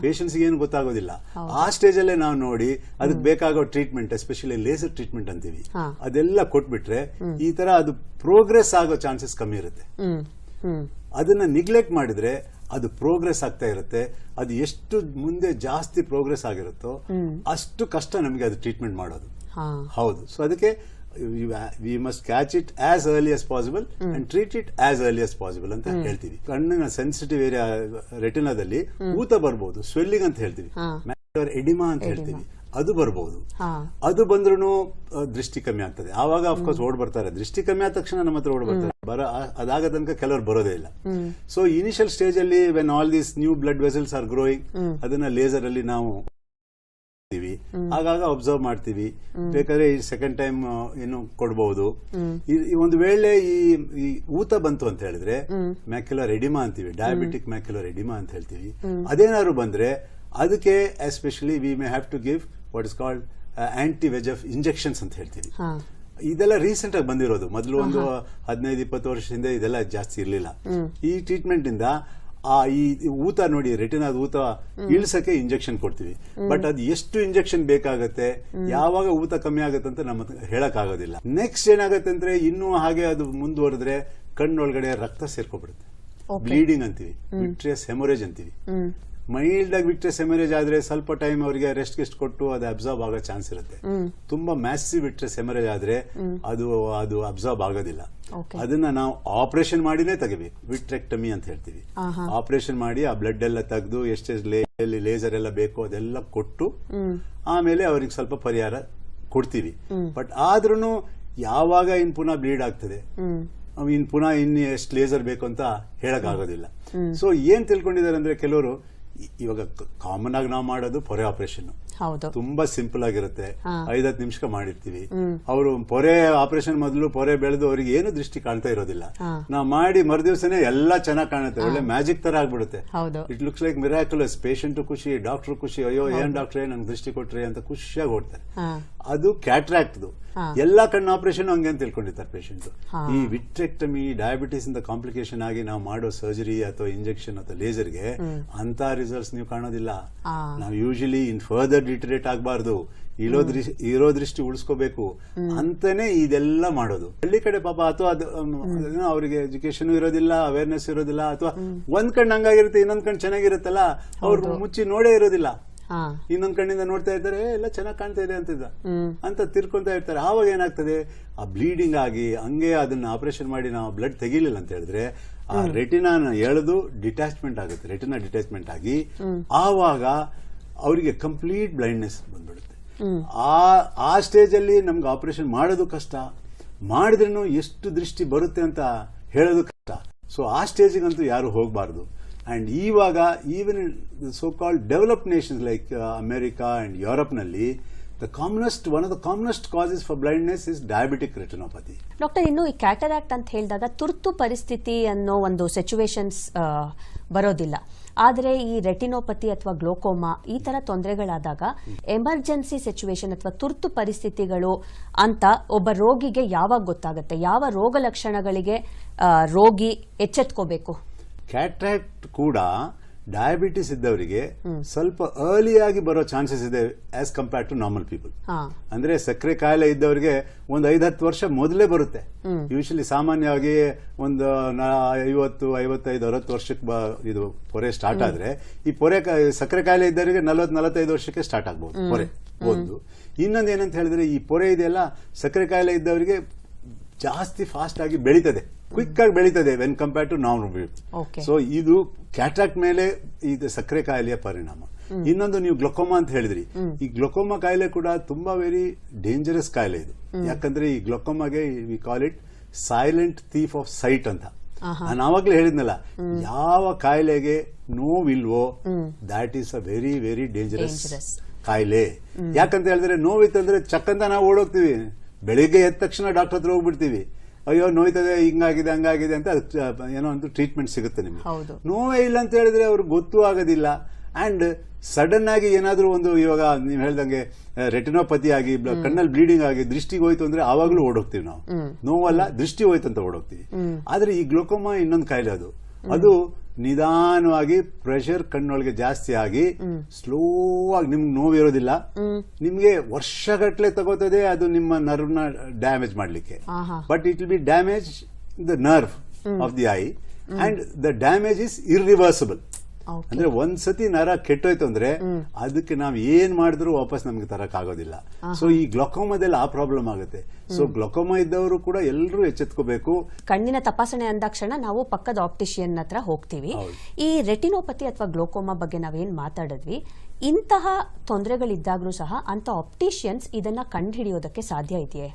ಪೇಷನ್ಸ್ ಏನು ಗೊತ್ತಾಗೋದಿಲ್ಲ. ಆ ಸ್ಟೇಜ್ ಅಲ್ಲೇ ನಾವು ನೋಡಿ ಅದಕ್ಕೆ ಬೇಕಾಗೋ ಟ್ರೀಟ್ಮೆಂಟ್ ಎಸ್ಪೆಷಲಿ ಲೇಸರ್ ಟ್ರೀಟ್ಮೆಂಟ್ ಅಂತೀವಿ. ಅದೆಲ್ಲ ಕೊಟ್ಬಿಟ್ರೆ ಈ ತರ ಅದು ಪ್ರೋಗ್ರೆಸ್ ಆಗೋ ಚಾನ್ಸಸ್ ಕಮ್ಮಿ ಇರುತ್ತೆ. ಅದನ್ನ ನಿಗ್ಲೆಕ್ಟ್ ಮಾಡಿದ್ರೆ ಅದು ಪ್ರೋಗ್ರೆಸ್ ಆಗ್ತಾ ಇರುತ್ತೆ ಅದು ಎಷ್ಟು ಮುಂದೆ ಜಾಸ್ತಿ ಪ್ರೋಗ್ರೆಸ್ ಆಗಿರುತ್ತೋ ಅಷ್ಟು ಕಷ್ಟ ನಮಗೆ ಅದು ಟ್ರೀಟ್ಮೆಂಟ್ ಮಾಡೋದು. ಹೌದು. ಸೊ ಅದಕ್ಕೆ we must catch it as early as possible and treat it as early as possible ಅಂತ ಹೇಳ್ತೀವಿ. ಕಣ್ಣಿನ ಸೆನ್ಸಿಟಿವ್ ಏರಿಯಾ ರೆಟಿನಾದಲ್ಲಿ ಊತ ಬರ್ಬೋದು ಸ್ವೆಲ್ಲಿಂಗ್ ಅಂತ ಹೇಳ್ತೀವಿ. ಎಡಿಮಾ ಅಂತ ಹೇಳ್ತೀವಿ. ಅದು ಬರ್ಬೋದು. ಅದು ಬಂದ್ರೂ ದೃಷ್ಟಿ ಕಮ್ಮಿ ಆಗ್ತದೆ. ಆವಾಗ ಅಫ್ಕೋರ್ಸ್ ಓಡ್ ಬರ್ತಾರೆ. ದೃಷ್ಟಿ ಕಮ್ಮಿ ಆದ ತಕ್ಷಣ ನಮ್ಮ ಹತ್ರ ಓಡ್ ಬರ್ತಾರೆ. ಬರ ಅದಾಗ ತನಕ ಕೆಲವರು ಬರೋದೇ ಇಲ್ಲ. ಸೊ ಇನಿಷಿಯಲ್ ಸ್ಟೇಜ್ ಅಲ್ಲಿ when all these new blood vessels are growing ಅದನ್ನ ಲೇಸರ್ ಅಲ್ಲಿ ನಾವು. ಆಗಾಗ ಅಬ್ಸರ್ವ್ ಮಾಡ್ತೀವಿ. ಬೇಕಾದ್ರೆ ಈ ಸೆಕೆಂಡ್ ಟೈಮ್ ಏನು ಕೊಡಬಹುದು ಒಂದು ವೇಳೆ ಈ ಈ ಊತ ಬಂತು ಅಂತ ಹೇಳಿದ್ರೆ ಮ್ಯಾಕ್ಯುಲರ್ ಎಡಿಮಾ ಅಂತೀವಿ. ಡಯಾಬಿಟಿಕ್ ಮ್ಯಾಕ್ಯುಲರ್ ಎಡಿಮಾ ಅಂತ ಹೇಳ್ತೀವಿ. ಅದೇನಾದ್ರು ಬಂದ್ರೆ ಅದಕ್ಕೆ especially we may have to give what is called anti VEGF injections ಅಂತ ಹೇಳ್ತೀವಿ. ಇದೆಲ್ಲ ರೀಸೆಂಟ್ ಆಗಿ ಬಂದಿರೋದು. ಮೊದಲು ಒಂದು ಹದಿನೈದು ಇಪ್ಪತ್ತು ವರ್ಷದಿಂದ ಇದೆಲ್ಲ ಜಾಸ್ತಿ ಇರಲಿಲ್ಲ. ಈ ಟ್ರೀಟ್ಮೆಂಟ್ ಇಂದ ಆ ಈ ಊತ ನೋಡಿ ರೆಟಿನಾದ ಊತ ಇಳಿಸಕ್ಕೆ ಇಂಜೆಕ್ಷನ್ ಕೊಡ್ತೀವಿ. ಬಟ್ ಅದು ಎಷ್ಟು ಇಂಜೆಕ್ಷನ್ ಬೇಕಾಗತ್ತೆ ಯಾವಾಗ ಊತ ಕಮ್ಮಿ ಆಗುತ್ತೆ ಅಂತ ನಮ್ಮ ಹೇಳಕ್ ಆಗೋದಿಲ್ಲ ನೆಕ್ಸ್ಟ್ ಏನಾಗುತ್ತೆ ಅಂದ್ರೆ ಇನ್ನೂ ಹಾಗೆ ಅದು ಮುಂದುವರೆದ್ರೆ ಕಣ್ಣೊಳಗಡೆ ರಕ್ತ ಸೇರ್ಕೊಬಿಡುತ್ತೆ. ಬ್ಲೀಡಿಂಗ್ ಅಂತೀವಿ. ವಿಟ್ರಿಯಸ್ ಹೆಮೊರೇಜ್ ಅಂತೀವಿ. ಹ್ಮ್ ಮೈಲ್ಡ್ ಆಗಿ ವಿಟ್ರೆಸ್ ಹೆಮರೇಜ್ ಆದ್ರೆ ಸ್ವಲ್ಪ ಟೈಮ್ ಅವರಿಗೆ ರೆಸ್ಟ್ ಗಿಸ್ಟ್ ಕೊಟ್ಟು ಅದು ಅಬ್ಸಾರ್ಬ್ ಆಗೋ ಚಾನ್ಸ್ ಇರುತ್ತೆ. ತುಂಬಾ ಮ್ಯಾಸಿವ್ ವಿಟ್ರೆಸ್ ಸೆಮರೇಜ್ ಆದ್ರೆ ಅದು ಅದು ಅಬ್ಸಾರ್ಬ್ ಆಗೋದಿಲ್ಲ. ಅದನ್ನ ನಾವು ಆಪರೇಷನ್ ಮಾಡಿನೇ ತೆಗಿಬೇಕು. ವಿಟ್ರೆಕ್ಟಮಿ ಅಂತ ಹೇಳ್ತೀವಿ. ಆಪರೇಷನ್ ಮಾಡಿ ಆ ಬ್ಲಡ್ ಎಲ್ಲ ತೆಗೆದು ಎಷ್ಟೆಷ್ಟು ಲೇಸರ್ ಎಲ್ಲ ಬೇಕೋ ಅದೆಲ್ಲ ಕೊಟ್ಟು ಆಮೇಲೆ ಅವ್ರಿಗೆ ಸ್ವಲ್ಪ ಪರಿಹಾರ ಕೊಡ್ತೀವಿ. ಬಟ್ ಆದ್ರೂ ಯಾವಾಗ ಇನ್ ಪುನಃ ಬ್ಲೀಡ್ ಆಗ್ತದೆ? ಇನ್ ಪುನಃ ಇನ್ನು ಎಷ್ಟು ಲೇಸರ್ ಬೇಕು ಅಂತ ಹೇಳಕ್ ಆಗೋದಿಲ್ಲ ಸೊ ಏನ್ ತಿಳ್ಕೊಂಡಿದ್ದಾರೆ ಅಂದ್ರೆ ಕೆಲವರು ಇವಾಗ ಕಾಮನ್ ಆಗಿ ನಾವು ಮಾಡೋದು ಪೊರೆ ಆಪರೇಷನ್ ತುಂಬಾ ಸಿಂಪಲ್ ಆಗಿರುತ್ತೆ. ಐದತ್ತು ನಿಮಿಷ ಮಾಡಿರ್ತೀವಿ. ಅವರು ಪೊರೆ ಆಪರೇಷನ್ ಮೊದಲು ಪೊರೆ ಬೆಳೆದು ಅವ್ರಿಗೆ ಏನು ದೃಷ್ಟಿ ಕಾಣ್ತಾ ಇರೋದಿಲ್ಲ. ನಾವು ಮಾಡಿ ಮರುದಿವಸನೆ ಎಲ್ಲಾ ಚೆನ್ನಾಗಿ ಕಾಣುತ್ತೆ. ಒಳ್ಳೆ ಮ್ಯಾಜಿಕ್ ತರ ಆಗ್ಬಿಡುತ್ತೆ. It looks like miraculous patient ಖುಷಿ ಡಾಕ್ಟರ್ ಖುಷಿ. ಅಯ್ಯೋ ಏನ್ ಡಾಕ್ಟ್ರೇ ನಂಗೆ ದೃಷ್ಟಿ ಕೊಟ್ರಿ ಅಂತ ಖುಷಿಯಾಗಿ ಓಡ್ತಾರೆ. ಅದು ಕ್ಯಾಟ್ರಾಕ್ಟ್ದು. ಎಲ್ಲಾ ಕಣ್ಣು ಆಪರೇಷನ್ ಹಂಗೆ ಅಂತ ತಿಳ್ಕೊಂಡಿರ್ತಾರೆ ಪೇಷಂಟ್ ಈ ವಿಟ್ರೆಕ್ಟಮಿ ಡಯಾಬಿಟಿಸ್ ಇಂದ ಕಾಂಪ್ಲಿಕೇಶನ್ ಆಗಿ ನಾವು ಮಾಡೋ ಸರ್ಜರಿ ಅಥವಾ ಇಂಜೆಕ್ಷನ್ ಅಥವಾ ಲೇಸರ್ಗೆ ಅಂತ ರಿಸಲ್ಟ್ಸ್ ನೀವು ಕಾಣೋದಿಲ್ಲ. ನಾವು ಯೂಶಲಿ ಇನ್ ಫರ್ದರ್ ಡಿಟರೇಟ್ ಆಗಬಾರ್ದು. ಇರೋ ದೃಷ್ಟಿ ಇರೋ ದೃಷ್ಟಿ ಉಳಿಸ್ಕೋಬೇಕು ಅಂತಾನೆ ಇದೆಲ್ಲ ಮಾಡೋದು. ಹಳ್ಳಿ ಕಡೆ ಪಾಪ ಅಥವಾ ಅದು ಅವರಿಗೆ ಎಜುಕೇಶನ್ ಇರೋದಿಲ್ಲ ಅವೇರ್ನೆಸ್ ಇರೋದಿಲ್ಲ ಅಥವಾ ಒಂದ್ ಕಣ್ಣು ಹಂಗಾಗಿರುತ್ತೆ ಇನ್ನೊಂದ್ ಕಣ್ಣು ಚೆನ್ನಾಗಿರುತ್ತಲ್ಲ ಅವ್ರು ಮುಚ್ಚಿ ನೋಡೇ ಇರೋದಿಲ್ಲ. ಇನ್ನೊಂದ್ ಕಣ್ಣಿಂದ ನೋಡ್ತಾ ಇದ್ದಾರೆ "ಏ, ಎಲ್ಲ ಚೆನ್ನಾಗಿ ಕಾಣ್ತಾ ಇದೆ ಅಂತಿದ್ದ. ಅಂತ ತಿರ್ಕೊಂತಾ ಇರ್ತಾರೆ. ಆವಾಗ ಏನಾಗ್ತದೆ? ಆ ಬ್ಲೀಡಿಂಗ್ ಆಗಿ ಹಂಗೆ ಅದನ್ನ ಆಪರೇಷನ್ ಮಾಡಿ ನಾವು ಬ್ಲಡ್ ತೆಗಿಲಿಲ್ಲ ಅಂತ ಹೇಳಿದ್ರೆ ಆ ರೆಟಿನಾನ ಎಳೆದು ಡಿಟ್ಯಾಚ್ಮೆಂಟ್ ಆಗುತ್ತೆ. ರೆಟಿನಾ ಡಿಟ್ಯಾಚ್ಮೆಂಟ್ ಆಗಿ ಆವಾಗ ಅವರಿಗೆ ಕಂಪ್ಲೀಟ್ ಬ್ಲೈಂಡ್ನೆಸ್ ಬಂದ್ಬಿಡುತ್ತೆ. ಆ ಆ ಸ್ಟೇಜ್ ಅಲ್ಲಿ ನಮ್ಗೆ ಆಪರೇಷನ್ ಮಾಡೋದು ಕಷ್ಟ. ಮಾಡಿದ್ರೂ ಎಷ್ಟು ದೃಷ್ಟಿ ಬರುತ್ತೆ ಅಂತ ಹೇಳೋದು ಕಷ್ಟ. ಸೊ ಆ ಸ್ಟೇಜಿಗಂತೂ ಯಾರು ಹೋಗಬಾರ್ದು. ಅಂಡ್ ಈವಾಗ even so call develop nations like America and ಯುರೋಪ್ನಲ್ಲಿ the commonest one of the commonest causes for blindness is diabetic retinopathy doctor ಇನ್ನು ಈ ಕ್ಯಾಟರಾಕ್ಟ್ ಅಂತ ಹೇಳಿದಾಗ ತುರ್ತು ಪರಿಸ್ಥಿತಿ ಅನ್ನೋ ಒಂದು ಸಿಚುವೇಶನ್ಸ್ ಬರೋದಿಲ್ಲ. ಆದರೆ ಈ ರೆಟಿನೋಪತಿ ಅಥವಾ ಗ್ಲೋಕೋಮಾ ಈ ತರ ತೊಂದರೆಗಳಾದಾಗ ಎಮರ್ಜೆನ್ಸಿ ಸಿಚುವೇಶನ್ ಅಥವಾ ತುರ್ತು ಪರಿಸ್ಥಿತಿಗಳು ಅಂತ ಒಬ್ಬ ರೋಗಿಗೆ ಯಾವಾಗ ಗೊತ್ತಾಗುತ್ತೆ? ಯಾವ ರೋಗ ಲಕ್ಷಣಗಳಿಗೆ ರೋಗಿ ಎಚ್ಚೆತ್ಕೋಬೇಕು? ಕ್ಯಾಟ್ರಾಕ್ಟ್ ಕೂಡ ಡಯಾಬಿಟಿಸ್ ಇದ್ದವರಿಗೆ ಸ್ವಲ್ಪ ಅರ್ಲಿ ಆಗಿ ಬರೋ ಚಾನ್ಸಸ್ ಇದೆ as compare to normal people ಅಂದ್ರೆ ಸಕ್ಕರೆ ಕಾಯಿಲೆ ಇದ್ದವರಿಗೆ ಒಂದು ಐದು ಹತ್ತು ವರ್ಷ ಮೊದಲೇ ಬರುತ್ತೆ. ಯೂಶಲಿ ಸಾಮಾನ್ಯವಾಗಿ ಒಂದು ಐವತ್ತು ಐವತ್ತೈದು ಅರವತ್ತು ವರ್ಷಕ್ಕೆ ಬ ಇದು ಪೊರೆ ಸ್ಟಾರ್ಟ್ ಆದ್ರೆ ಈ ಪೊರೆ ಸಕ್ಕರೆ ಕಾಯಿಲೆ ಇದ್ದವರಿಗೆ ನಲವತ್ತು ನಲವತ್ತೈದು ವರ್ಷಕ್ಕೆ ಸ್ಟಾರ್ಟ್ ಆಗ್ಬಹುದು ಪೊರೆ ಒಂದು. ಇನ್ನೊಂದು ಏನಂತ ಹೇಳಿದ್ರೆ ಈ ಪೊರೆ ಇದೆಯಲ್ಲ ಸಕ್ಕರೆ ಕಾಯಿಲೆ ಇದ್ದವರಿಗೆ ಜಾಸ್ತಿ ಫಾಸ್ಟ್ ಆಗಿ ಬೆಳೀತದೆ. ಕ್ವಿಕ್ ಆಗಿ ಬೆಳೀತದೆ when compare to non. So ಇದು ಕ್ಯಾಟ್ರಾಕ್ಟ್ ಮೇಲೆ ಇದು ಸಕ್ಕರೆ ಕಾಯಿಲೆಯ ಪರಿಣಾಮ. ಇನ್ನೊಂದು ನೀವು ಗ್ಲೋಕೋಮಾ ಅಂತ ಹೇಳಿದ್ರಿ. ಈ ಗ್ಲೋಕೋಮಾ ಕಾಯಿಲೆ ಕೂಡ ತುಂಬಾ ವೆರಿ ಡೇಂಜರಸ್ ಕಾಯಿಲೆ ಇದು. ಯಾಕಂದ್ರೆ ಈ ಗ್ಲೊಕೋಮಾಗೆ we call it silent thief of sight ಅಂತ. ನಾನು ಆವಾಗಲೇ ಹೇಳಿದ್ನಲ್ಲ ಯಾವ ಕಾಯಿಲೆಗೆ ನೋವಿಲ್ವೋ that is a very very dangerous. ಕಾಯಿಲೆ. ಯಾಕಂತ ಹೇಳಿದ್ರೆ ನೋವಿತ್ತಂದ್ರೆ ಚಕ್ಕಂತ ನಾವು ಓಡೋಗ್ತೀವಿ. ಬೆಳಿಗ್ಗೆ ಎದ್ದ ತಕ್ಷಣ ಡಾಕ್ಟರ್ ಹತ್ರ ಹೋಗ್ಬಿಡ್ತೀವಿ. ಅಯ್ಯೋ ನೋಯ್ತದೆ ಹಿಂಗಾಗಿದೆ ಹಂಗಾಗಿದೆ ಅಂತ ಅದಕ್ಕೆ ಏನೋ ಒಂದು ಟ್ರೀಟ್ಮೆಂಟ್ ಸಿಗುತ್ತೆ ನಿಮಗೆ. ನೋವೇ ಇಲ್ಲ ಅಂತ ಹೇಳಿದ್ರೆ ಅವ್ರಿಗೆ ಗೊತ್ತೂ ಆಗೋದಿಲ್ಲ. ಆ್ಯಂಡ್ ಸಡನ್ ಆಗಿ ಏನಾದರೂ ಒಂದು ಇವಾಗ ನೀವು ಹೇಳ್ದಂಗೆ ರೆಟಿನೋಪತಿ ಆಗಿ ಕಣ್ಣಲ್ಲಿ ಬ್ಲೀಡಿಂಗ್ ಆಗಿ ದೃಷ್ಟಿಗೆ ಹೋಯ್ತು ಅಂದ್ರೆ ಆವಾಗ್ಲೂ ಓಡೋಗ್ತೀವಿ ನಾವು. ನೋವಲ್ಲ ದೃಷ್ಟಿ ಹೋಯ್ತು ಅಂತ ಓಡೋಗ್ತೀವಿ ಆದ್ರೆ ಈ ಗ್ಲೋಕೋಮಾ ಇನ್ನೊಂದು ಕಾಯಿಲೆ ಅದು. ಅದು ನಿಧಾನವಾಗಿ ಪ್ರೆಷರ್ ಕಣ್ಣೊಳಗೆ ಜಾಸ್ತಿ ಆಗಿ ಸ್ಲೋ ಆಗಿ ನಿಮ್ಗೆ ನೋವಿರೋದಿಲ್ಲ ನಿಮ್ಗೆ ವರ್ಷಗಟ್ಲೆ ತಗೋತದೆ ಅದು ನಿಮ್ಮ ನರ್ವ್ನ ಡ್ಯಾಮೇಜ್ ಮಾಡ್ಲಿಕ್ಕೆ. But it will be damage the nerve of the eye and the damage is irreversible. ಅಂದ್ರೆ ಒಂದ್ಸತಿ ನರ ಕೆಟ್ಟೋಯ್ತು ಅಂದ್ರೆ ಅದಕ್ಕೆ ನಾವ್ ಏನ್ ಮಾಡಿದ್ರು ವಾಪಸ್ ನಮ್ಗೆ ತರಕ್ ಆಗೋದಿಲ್ಲ. ಸೊ ಈ ಗ್ಲೊಕೋಮಾದಲ್ಲಿ ಆ ಪ್ರಾಬ್ಲಮ್ ಆಗುತ್ತೆ. ಸೊ ಗ್ಲೊಕೋಮಾ ಇದ್ದವರು ಕೂಡ ಎಲ್ಲರೂ ಎಚ್ಚೆತ್ಕೋಬೇಕು. ಕಣ್ಣಿನ ತಪಾಸಣೆ ಅಂದಾಕ್ಷಣ ನಾವು ಪಕ್ಕದ ಆಪ್ಟಿಷಿಯನ್ ಹತ್ರ ಹೋಗ್ತೀವಿ. ಈ ರೆಟಿನೋಪತಿ ಅಥವಾ ಗ್ಲೋಕೋಮಾ ಬಗ್ಗೆ ನಾವೇನ್ ಮಾತಾಡಿದ್ವಿ ಇಂತಹ ತೊಂದರೆಗಳಿದ್ದಾಗಲೂ ಸಹ ಅಂತ ಆಪ್ಟಿಷಿಯನ್ಸ್ ಇದನ್ನ ಕಂಡುಹಿಡಿಯೋದಕ್ಕೆ ಸಾಧ್ಯ ಇದೆಯೇ?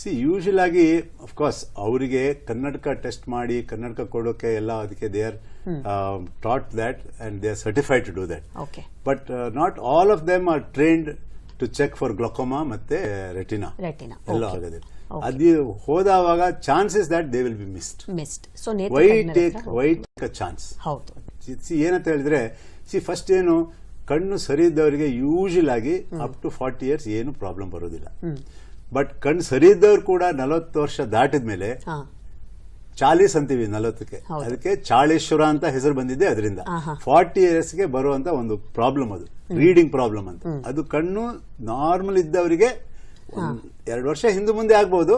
ಸಿ ಯೂಶಲ್ ಆಗಿ ಅಫ್ಕೋರ್ಸ್ ಅವರಿಗೆ ಕನ್ನಡಕ ಟೆಸ್ಟ್ ಮಾಡಿ ಕನ್ನಡಕ ಕೊಡೋಕೆ ಎಲ್ಲ ಅದಕ್ಕೆ they are taught that and they are certified to do that okay but not all of them are trained to check for glaucoma ಮತ್ತೆ ರೆಟಿನಾ ರೆಟಿನಾ ಎಲ್ಲ ಆಗದೆ ಆಗೋದಿಲ್ಲ. ಅದು ಹೋದಾವಾಗ chances that they will be missed missed so why take why take a chance ಹೌದು. See ಏನಂತ ಹೇಳಿದ್ರೆ C first ಏನು ಕಣ್ಣು ಸರಿ ಇದ್ದವರಿಗೆ ಯೂಶಲ್ ಆಗಿ ಅಪ್ ಟು ಫಾರ್ಟಿ ಇಯರ್ಸ್ ಏನು ಪ್ರಾಬ್ಲಮ್ ಬರೋದಿಲ್ಲ. ಬಟ್ ಕಣ್ ಸರಿ ಇದ್ದವ್ರು ಕೂಡ ನಲವತ್ತು ವರ್ಷ ದಾಟಿದ ಮೇಲೆ ಚಾಲೀಸ್ ಅಂತೀವಿ ನಲವತ್ತಕ್ಕೆ. ಅದಕ್ಕೆ ಚಾಳೀಶ್ವರ ಅಂತ ಹೆಸರು ಬಂದಿದೆ ಅದರಿಂದ. ಫಾರ್ಟಿ ಇಯರ್ಸ್ಗೆ ಬರುವಂತ ಒಂದು ಪ್ರಾಬ್ಲಮ್ ಅದು. ರೀಡಿಂಗ್ ಪ್ರಾಬ್ಲಮ್ ಅಂತ. ಅದು ಕಣ್ಣು ನಾರ್ಮಲ್ ಇದ್ದವರಿಗೆ ಎರಡು ವರ್ಷ ಹಿಂದೆ ಮುಂದೆ ಆಗ್ಬಹುದು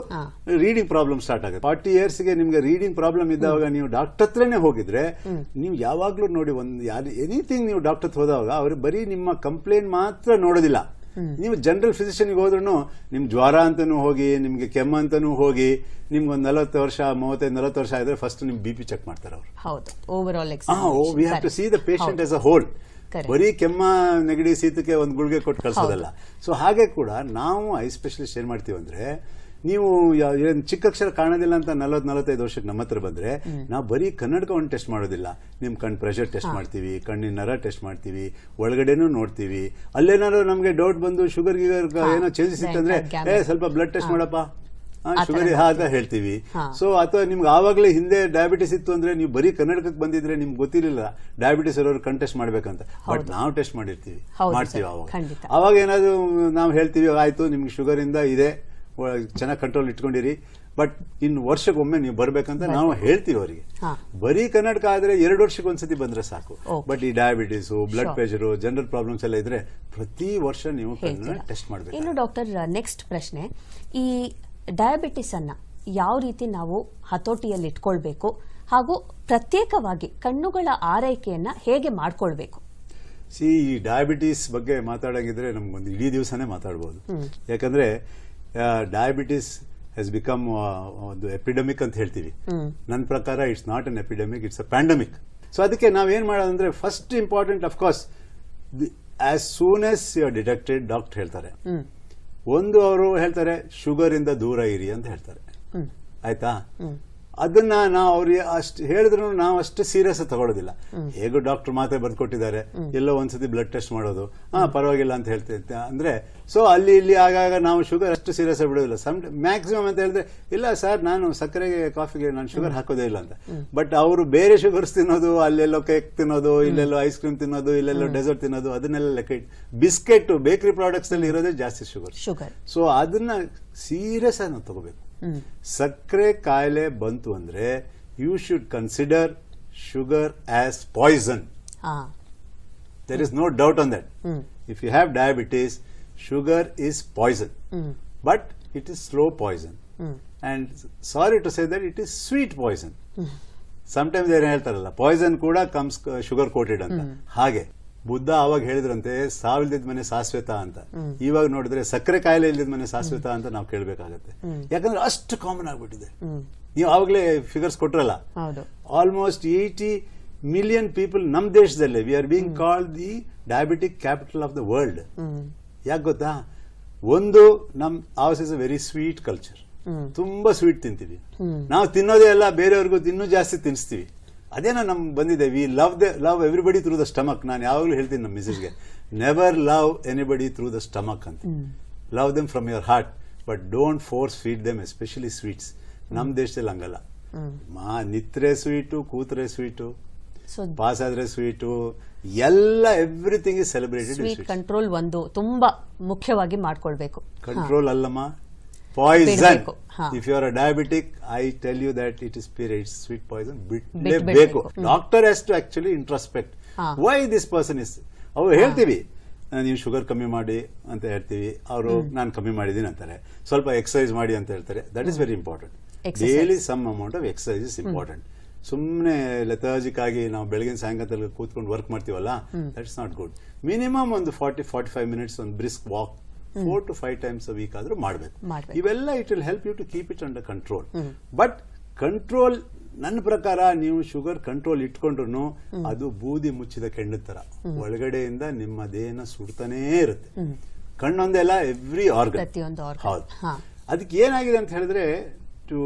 ರೀಡಿಂಗ್ ಪ್ರಾಬ್ಲಮ್ ಸ್ಟಾರ್ಟ್ ಆಗುತ್ತೆ. ಫಾರ್ಟಿ ಇಯರ್ಸ್ಗೆ ನಿಮ್ಗೆ ರೀಡಿಂಗ್ ಪ್ರಾಬ್ಲಮ್ ಇದ್ದಾಗ ನೀವು ಡಾಕ್ಟರ್ ಹತ್ರನೇ ಹೋಗಿದ್ರೆ ನೀವು ಯಾವಾಗ್ಲೂ ನೋಡಿ ಒಂದು ಯಾರು ಎನಿಥಿಂಗ್ ನೀವು ಡಾಕ್ಟರ್ ಹೋದಾಗ ಅವ್ರು ಬರೀ ನಿಮ್ಮ ಕಂಪ್ಲೇಂಟ್ ಮಾತ್ರ ನೋಡೋದಿಲ್ಲ. ನೀವು ಜನರಲ್ ಫಿಸಿಷಿಯನ್ಗೆ ಹೋದ್ರೂ ನಿಮ್ ಜ್ವರ ಅಂತಾನು ಹೋಗಿ ನಿಮ್ಗೆ ಕೆಮ್ಮ ಅಂತಾನು ಹೋಗಿ ನಿಮ್ಗೆ ಒಂದು ನಲವತ್ತು ವರ್ಷ ಮೂವತ್ತೈದು ನಲವತ್ತು ವರ್ಷ ಆದ್ರೆ ಫಸ್ಟ್ ನಿಮ್ ಬಿ ಪಿ ಚೆಕ್ ಮಾಡ್ತಾರೆ ಅವರು. ಹೌದು. Overall we have to see the patient as a whole. ಬರೀ ಕೆಮ್ಮ ನೆಗಡಿ ಸೀತಕ್ಕೆ ಒಂದು ಗುಳಿಗೆ ಕೊಟ್ಟು ಕಳ್ಸೋದಲ್ಲ. ಸೊ ಹಾಗೆ ಕೂಡ ನಾವು ಐ ಸ್ಪೆಷಲಿಸ್ಟ್ ಏನ್ ಮಾಡ್ತೀವಿ ಅಂದ್ರೆ ನೀವು ಚಿಕ್ಕ ಅಕ್ಷರ ಕಾಣೋದಿಲ್ಲ ಅಂತ ನಲವತ್ ನಲವತ್ತೈದು ವರ್ಷಕ್ಕೆ ನಮ್ಮ ಹತ್ರ ಬಂದ್ರೆ ನಾವು ಬರೀ ಕನ್ನಡಕ ಒಂದು ಟೆಸ್ಟ್ ಮಾಡೋದಿಲ್ಲ. ನಿಮ್ ಕಣ್ ಪ್ರೆಷರ್ ಟೆಸ್ಟ್ ಮಾಡ್ತೀವಿ ಕಣ್ಣಿನ ನರ ಟೆಸ್ಟ್ ಮಾಡ್ತೀವಿ ಒಳಗಡೆನೂ ನೋಡ್ತೀವಿ. ಅಲ್ಲೇನಾದ್ರು ನಮ್ಗೆ ಡೌಟ್ ಬಂದು ಶುಗರ್ ಗಿಗರ್ ಏನೋ ಚೇಂಜಸ್ ಇತ್ತಂದ್ರೆ. ಏ ಸ್ವಲ್ಪ ಬ್ಲಡ್ ಟೆಸ್ಟ್ ಮಾಡಪ್ಪ. ಶುಗರ್ ಅಂತ ಹೇಳ್ತೀವಿ. ಸೊ ಅಥವಾ ನಿಮ್ಗೆ ಆವಾಗಲೇ ಹಿಂದೆ ಡಯಾಬಿಟಿಸ್ ಇತ್ತು ಅಂದ್ರೆ ನೀವು ಬರೀ ಕನ್ನಡಕಕ್ಕೆ ಬಂದಿದ್ರೆ ನಿಮ್ಗೆ ಗೊತ್ತಿರಲಿಲ್ಲ ಡಯಾಬಿಟಿಸ್ ಇರೋರು ಕಣ್ ಟೆಸ್ಟ್ ಮಾಡ್ಬೇಕಂತ. ಬಟ್ ನಾವು ಟೆಸ್ಟ್ ಮಾಡಿರ್ತೀವಿ. ಮಾಡ್ತೀವಿ ಅವಾಗ. ಅವಾಗ ಏನಾದ್ರು ನಾವು ಹೇಳ್ತೀವಿ ಆಯ್ತು ನಿಮ್ಗೆ ಶುಗರ್ ಇಂದ ಇದೆ. ಚೆನ್ನಾಗಿ ಕಂಟ್ರೋಲ್ ಇಟ್ಕೊಂಡಿರಿ. ಬಟ್ ಇನ್ನು ವರ್ಷಕ್ಕೊಮ್ಮೆ ನೀವು ಬರ್ಬೇಕಂತ ನಾವು ಹೇಳ್ತೀವಿ ಅವರಿಗೆ. ಬರೀ ಕರ್ನಾಟಕ ಆದರೆ ಎರಡು ವರ್ಷಕ್ಕೆ ಒಂದ್ಸತಿ ಬಂದ್ರೆ ಸಾಕು. ಬಟ್ ಈ diabetes blood pressure general problems ಎಲ್ಲ ಇದ್ರೆ ಪ್ರತಿ ವರ್ಷ ನೀವು ಟೆಸ್ಟ್ ಮಾಡಬೇಕು ಇನ್ನು ಡಾಕ್ಟರ್ ನೆಕ್ಸ್ಟ್ ಪ್ರಶ್ನೆ. ಈ ಡಯಾಬಿಟಿಸ್ ಅನ್ನ ಯಾವ ರೀತಿ ನಾವು ಹತೋಟಿಯಲ್ಲಿ ಇಟ್ಕೊಳ್ಬೇಕು ಹಾಗೂ ಪ್ರತ್ಯೇಕವಾಗಿ ಕಣ್ಣುಗಳ ಆರೈಕೆಯನ್ನ ಹೇಗೆ ಮಾಡ್ಕೊಳ್ಬೇಕು? ಸಿ ಈ ಡಯಾಬಿಟೀಸ್ ಬಗ್ಗೆ ಮಾತಾಡಂಗಿದ್ರೆ ನಮ್ಗೊಂದು ಇಡೀ ದಿವಸನೇ ಮಾತಾಡ್ಬೋದು. ಯಾಕಂದ್ರೆ ಡಯಾಬಿಟಿಸ್ ಹ್ಯಾಸ್ ಬಿಕಮ್ ಒಂದು ಎಪಿಡೆಮಿಕ್ ಅಂತ ಹೇಳ್ತೀವಿ. ನನ್ನ ಪ್ರಕಾರ it's not an epidemic it's a pandemic so ಅದಕ್ಕೆ ನಾವೇನ್ ಮಾಡೋದಂದ್ರೆ first important of course as soon as you are detected doctor ಹೇಳ್ತಾರೆ. ಒಂದು ಅವರು ಹೇಳ್ತಾರೆ ಶುಗರ್ ಇಂದ ದೂರ ಇರಿ ಅಂತ ಹೇಳ್ತಾರೆ. ಆಯ್ತಾ? ಅದನ್ನ ನಾವು ಅವ್ರಿಗೆ ಅಷ್ಟು ಹೇಳಿದ್ರು ನಾವು ಅಷ್ಟು ಸೀರಿಯಸ್ ತಗೊಳ್ಳೋದಿಲ್ಲ ಹೇಗೂ ಡಾಕ್ಟರ್ ಮಾತ್ರೆ ಬರ್ಕೊಟ್ಟಿದ್ದಾರೆ ಎಲ್ಲೋ ಒಂದ್ಸತಿ ಬ್ಲಡ್ ಟೆಸ್ಟ್ ಮಾಡೋದು. ಹಾ ಪರವಾಗಿಲ್ಲ ಅಂತ ಹೇಳ್ತೇವೆ ಅಂದ್ರೆ ಸೊ ಅಲ್ಲಿ ಇಲ್ಲಿ ಆಗಾಗ ನಾವು ಶುಗರ್ ಅಷ್ಟು ಸೀರಿಯಸ್ ಬಿಡೋದಿಲ್ಲ. ಸಮ್ ಮ್ಯಾಕ್ಸಿಮಮ್ ಅಂತ ಹೇಳಿದ್ರೆ ಇಲ್ಲ ಸರ್ ನಾನು ಸಕ್ಕರೆಗೆ ಕಾಫಿಗೆ ನಾನು ಶುಗರ್ ಹಾಕೋದೇ ಇಲ್ಲ ಅಂತ. ಬಟ್ ಅವರು ಬೇರೆ ಶುಗರ್ಸ್ ತಿನ್ನೋದು ಅಲ್ಲೆಲ್ಲೋ ಕೇಕ್ ತಿನ್ನೋದು ಇಲ್ಲೆಲ್ಲೋ ಐಸ್ ಕ್ರೀಮ್ ತಿನ್ನೋದು ಇಲ್ಲೆಲ್ಲೋ ಡೆಸರ್ಟ್ ತಿನ್ನೋದು ಅದನ್ನೆಲ್ಲ ಲೆಕ್ಕ ಬಿಸ್ಕೆಟ್ ಬೇಕರಿ ಪ್ರಾಡಕ್ಟ್ಸ್ ಅಲ್ಲಿ ಇರೋದೇ ಜಾಸ್ತಿ ಶುಗರ್ ಶುಗರ್ ಸೊ ಅದನ್ನ ಸೀರಿಯಸ್ ಆಗಿ ನಾವು ತಗೋಬೇಕು. ಸಕ್ಕರೆ ಕಾಯಿಲೆ ಬಂತು ಅಂದ್ರೆ you should consider sugar as poison there is no doubt on that if you have diabetes sugar is poison but it is slow poison and sorry to say that it is sweet poison sometimes ಏನ್ ಹೇಳ್ತಾರಲ್ಲ Poisson ಕೂಡ comes sugar coated ಅಂತ. ಹಾಗೆ. ಬುದ್ಧ ಅವಾಗ ಹೇಳಿದ್ರಂತೆ ಸಾವಿಲ್ದಿದ್ ಮನೆ ಶಾಶ್ವತ ಅಂತ. ಇವಾಗ ನೋಡಿದ್ರೆ ಸಕ್ಕರೆ ಕಾಯಿಲೆ ಇಲ್ದಿದ್ ಮನೆ ಶಾಶ್ವತ ಅಂತ ನಾವು ಕೇಳಬೇಕಾಗತ್ತೆ. ಯಾಕಂದ್ರೆ ಅಷ್ಟು ಕಾಮನ್ ಆಗ್ಬಿಟ್ಟಿದೆ. ನೀವು ಆವಾಗಲೇ ಫಿಗರ್ಸ್ ಕೊಟ್ರಲ್ಲ? ಆಲ್ಮೋಸ್ಟ್ ಏಯ್ಟಿ ಮಿಲಿಯನ್ ಪೀಪಲ್ ನಮ್ ದೇಶದಲ್ಲೇ we are being call the diabetic capital of the world ಯಾಕೆ ಗೊತ್ತಾ? ಒಂದು ನಮ್ ours is a very sweet culture ತುಂಬಾ ಸ್ವೀಟ್ ತಿಂತೀವಿ. ನಾವು ತಿನ್ನೋದೇ ಎಲ್ಲ ಬೇರೆಯವ್ರಿಗೂ ಇನ್ನೂ ಜಾಸ್ತಿ ತಿನ್ನಿಸ್ತೀವಿ ಅದೇನೋ ನಮ್ಗೆ ಬಂದಿದೆ we love the love everybody through the stomach ನಾನು ಯಾವಾಗಲೂ ಹೇಳ್ತೀನಿ ನಮ್ಮ ಮಿಸಸ್ಗೆ never love anybody through the stomach ಅಂತ. Love them from your heart but don't force feed them especially sweets ನಮ್ಮ ದೇಶದಲ್ಲಿ ಹಂಗಲ್ಲ. ಮಾ ನಿತ್ರೆ ಸ್ವೀಟು ಕೂತ್ರೆ ಸ್ವೀಟು ಪಾಸ್ ಆದ್ರೆ ಸ್ವೀಟು ಎಲ್ಲ ಎವ್ರಿಥಿಂಗ್ ಇಸ್ ಸೆಲೆಬ್ರೇಟೆಡ್ ಕಂಟ್ರೋಲ್ ಒಂದು ತುಂಬಾ ಮುಖ್ಯವಾಗಿ ಮಾಡ್ಕೊಳ್ಬೇಕು. ಕಂಟ್ರೋಲ್ ಅಲ್ಲಮ್ಮ. Poison. If you are a diabetic I tell you that it is it's sweet poison. ಬಿಡಲೇಬೇಕು doctor has to actually introspect. Why this person is ಅವ್ರು ಹೇಳ್ತೀವಿ ನೀವು ಶುಗರ್ ಕಮ್ಮಿ ಮಾಡಿ ಅಂತ ಹೇಳ್ತೀವಿ. ಅವರು ನಾನು ಕಮ್ಮಿ ಮಾಡಿದ್ದೀನಿ ಅಂತಾರೆ. ಸ್ವಲ್ಪ ಎಕ್ಸರ್ಸೈಸ್ ಮಾಡಿ ಅಂತ ಹೇಳ್ತಾರೆ. That is very important Exercise. Daily some amount of exercise is important ಸುಮ್ಮನೆ ಲೆಥಾಜಿಕ್ ಆಗಿ ನಾವು ಬೆಳಗಿನ ಸಾಯಂಕಾಲ ಕೂತ್ಕೊಂಡು ವರ್ಕ್ ಮಾಡ್ತೀವಲ್ಲ that is not good minimum ಒಂದು ಫಾರ್ಟಿ ಫಾರ್ಟಿ ಫೈವ್ ಮಿನಿಟ್ಸ್ ಒಂದು brisk walk four to five times a week ಆದ್ರೂ ಮಾಡಬೇಕು. ಇವೆಲ್ಲ it will help you to keep it under control but control ನನ್ನ ಪ್ರಕಾರ ನೀವು ಶುಗರ್ ಕಂಟ್ರೋಲ್ ಇಟ್ಕೊಂಡ್ರು ಅದು ಬೂದಿ ಮುಚ್ಚಿದ ಕೆಂಡ ತರ. ಒಳಗಡೆಯಿಂದ ನಿಮ್ಮ ದೇಹನ ಸುಡ್ತಾನೇ ಇರುತ್ತೆ. ಕಣ್ಣೊಂದೆಲ್ಲ ಎವ್ರಿ ಆರ್ಗನ್. ಹೌದು. ಅದಕ್ಕೆ ಏನಾಗಿದೆ ಅಂತ ಹೇಳಿದ್ರೆ ಟು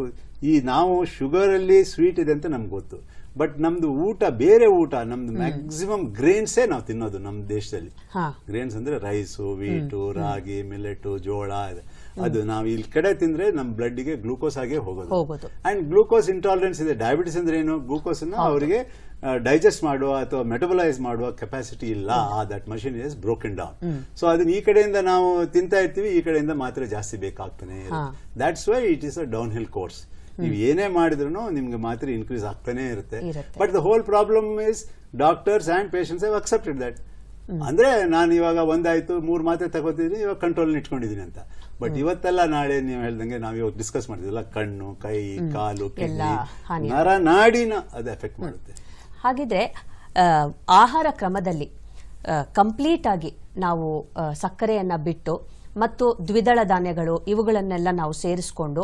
ಈ ನಾವು ಶುಗರ್ ಅಲ್ಲಿ ಸ್ವೀಟ್ ಇದೆ ಅಂತ ನಮ್ಗೆ ಗೊತ್ತು. ಬಟ್ ನಮ್ದು ಊಟ ಬೇರೆ ಊಟ ನಮ್ದು ಮ್ಯಾಕ್ಸಿಮಮ್ ಗ್ರೇನ್ಸೇ ನಾವು ತಿನ್ನೋದು ನಮ್ಮ ದೇಶದಲ್ಲಿ. ಗ್ರೇನ್ಸ್ ಅಂದ್ರೆ ರೈಸು ವೀಟು ರಾಗಿ ಮಿಲೆಟು ಜೋಳ ಇದೆ. ಅದು ನಾವು ಇಲ್ಲಿ ಕಡೆ ತಿಂದ್ರೆ ನಮ್ಮ ಬ್ಲಡ್ಗೆ ಗ್ಲೂಕೋಸ್ ಆಗೇ ಹೋಗೋದು. ಅಂಡ್ ಗ್ಲೂಕೋಸ್ ಇಂಟಾಲರೆನ್ಸ್ ಇದೆ. ಡಯಾಬಿಟಿಸ್ ಅಂದ್ರೆ ಏನು? ಗ್ಲೂಕೋಸ್ ಅನ್ನ ಅವರಿಗೆ ಡೈಜೆಸ್ಟ್ ಮಾಡುವ ಅಥವಾ ಮೆಟಬಲೈಸ್ ಮಾಡುವ ಕೆಪಾಸಿಟಿ ಇಲ್ಲ. That machine is broken down so ಅದನ್ನ ಈ ಕಡೆಯಿಂದ ನಾವು ತಿಂತಾ ಇರ್ತೀವಿ ಈ ಕಡೆಯಿಂದ ಮಾತ್ರ ಜಾಸ್ತಿ ಬೇಕಾಗ್ತಾನೆ. That's why it is a downhill course ನೀವು ಏನೇ ಮಾಡಿದ್ರು ನಿಮ್ಗೆ ಮಾತ್ರ ಇನ್ಕ್ರೀಸ್ ಆಗ್ತಾನೆ ಇರುತ್ತೆ. But the whole problem is doctors and patients have accepted that ಅಂದ್ರೆ ನಾನು ಇವಾಗ ಒಂದಾಯ್ತು ಮೂರ್ ಮಾತ್ರೆ ತಗೋತಿದ್ದೀನಿ ಇವಾಗ ಕಂಟ್ರೋಲ್ ಇಟ್ಕೊಂಡಿದೀನಿ ಅಂತ. ಬಟ್ ಇವತ್ತೆಲ್ಲ ನಾಳೆ ನೀವು ಹೇಳ್ದಂಗೆ ನಾವು ಇವಾಗ ಡಿಸ್ಕಸ್ ಮಾಡಿದ್ವಲ್ಲ ಕಣ್ಣು ಕೈ ಕಾಲು ಕಿಡ್ನಿ ನರ ನಾಡಿನ ಅದು ಎಫೆಕ್ಟ್ ಮಾಡುತ್ತೆ. ಹಾಗಿದ್ರೆ ಆಹಾರ ಕ್ರಮದಲ್ಲಿ ಕಂಪ್ಲೀಟ್ ಆಗಿ ನಾವು ಸಕ್ಕರೆಯನ್ನ ಬಿಟ್ಟು ಮತ್ತು ದ್ವಿದಳ ಧಾನ್ಯಗಳು ಇವುಗಳನ್ನೆಲ್ಲ ನಾವು ಸೇರಿಸ್ಕೊಂಡು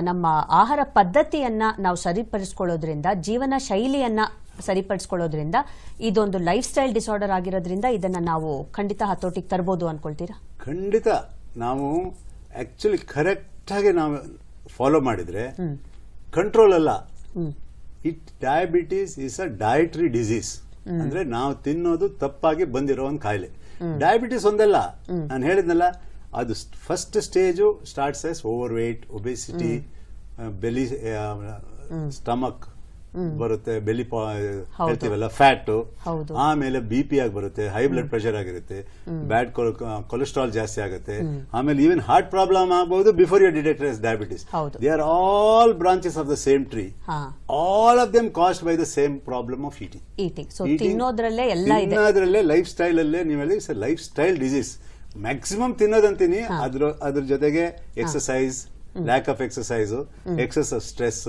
ನಮ್ಮ ಆಹಾರ ಪದ್ಧತಿಯನ್ನ ನಾವು ಸರಿಪಡಿಸ್ಕೊಳ್ಳೋದ್ರಿಂದ ಜೀವನ ಶೈಲಿಯನ್ನ ಸರಿಪಡಿಸ್ಕೊಳ್ಳೋದ್ರಿಂದ ಇದೊಂದು ಲೈಫ್ ಸ್ಟೈಲ್ ಡಿಸಾರ್ಡರ್ ಆಗಿರೋದ್ರಿಂದ ಇದನ್ನ ನಾವು ಖಂಡಿತ ಹತೋಟಿಗೆ ತರಬಹುದು ಅನ್ಕೊಳ್ತೀರಾ? ಖಂಡಿತ. ನಾವು ಆಕ್ಚುಲಿ ಕರೆಕ್ಟ್ ಆಗಿ ನಾವು ಫಾಲೋ ಮಾಡಿದ್ರೆ ಕಂಟ್ರೋಲ್ ಅಲ್ಲ. It diabetes is a dietary disease ಅಂದ್ರೆ ನಾವು ತಿನ್ನೋದು ತಪ್ಪಾಗಿ ಬಂದಿರೋ ಒಂದು ಕಾಯಿಲೆ ಡಯಾಬಿಟಿಸ್ ಒಂದಲ್ಲ. ನಾನು ಹೇಳಿದ್ನಲ್ಲ ಅದು first stage starts as over weight obesity belly stomach ಬರುತ್ತೆ ಬೆಲಿ ಹೇಳ್ತೀವಲ್ಲ ಫ್ಯಾಟ್ ಆಮೇಲೆ ಬಿ ಪಿ ಆಗಿ ಬರುತ್ತೆ ಹೈ ಬ್ಲಡ್ ಪ್ರೆಷರ್ ಆಗಿರುತ್ತೆ ಬ್ಯಾಡ್ ಕೊಲೆಸ್ಟ್ರಾಲ್ ಜಾಸ್ತಿ ಆಗುತ್ತೆ ಆಮೇಲೆ ಈವನ್ ಹಾರ್ಟ್ ಪ್ರಾಬ್ಲಮ್ ಆಗಬಹುದು before you're detector as diabetes. They are all branches of the same tree all of them caused by the same problem of eating ತಿನ್ನೋದ್ರಲ್ಲೇ ಎಲ್ಲ ಇದೆ. ತಿನ್ನೋದ್ರಲ್ಲೇ lifestyle ಅಲ್ಲೇ ನೀವು ಲೈಫ್ ಸ್ಟೈಲ್ ಡಿಸೀಸ್ ಮ್ಯಾಕ್ಸಿಮಮ್ ತಿನ್ನೋದಂತೀನಿ. ಅದ್ರ ಅದ್ರ ಜೊತೆಗೆ exercise lack of exercise excess of stress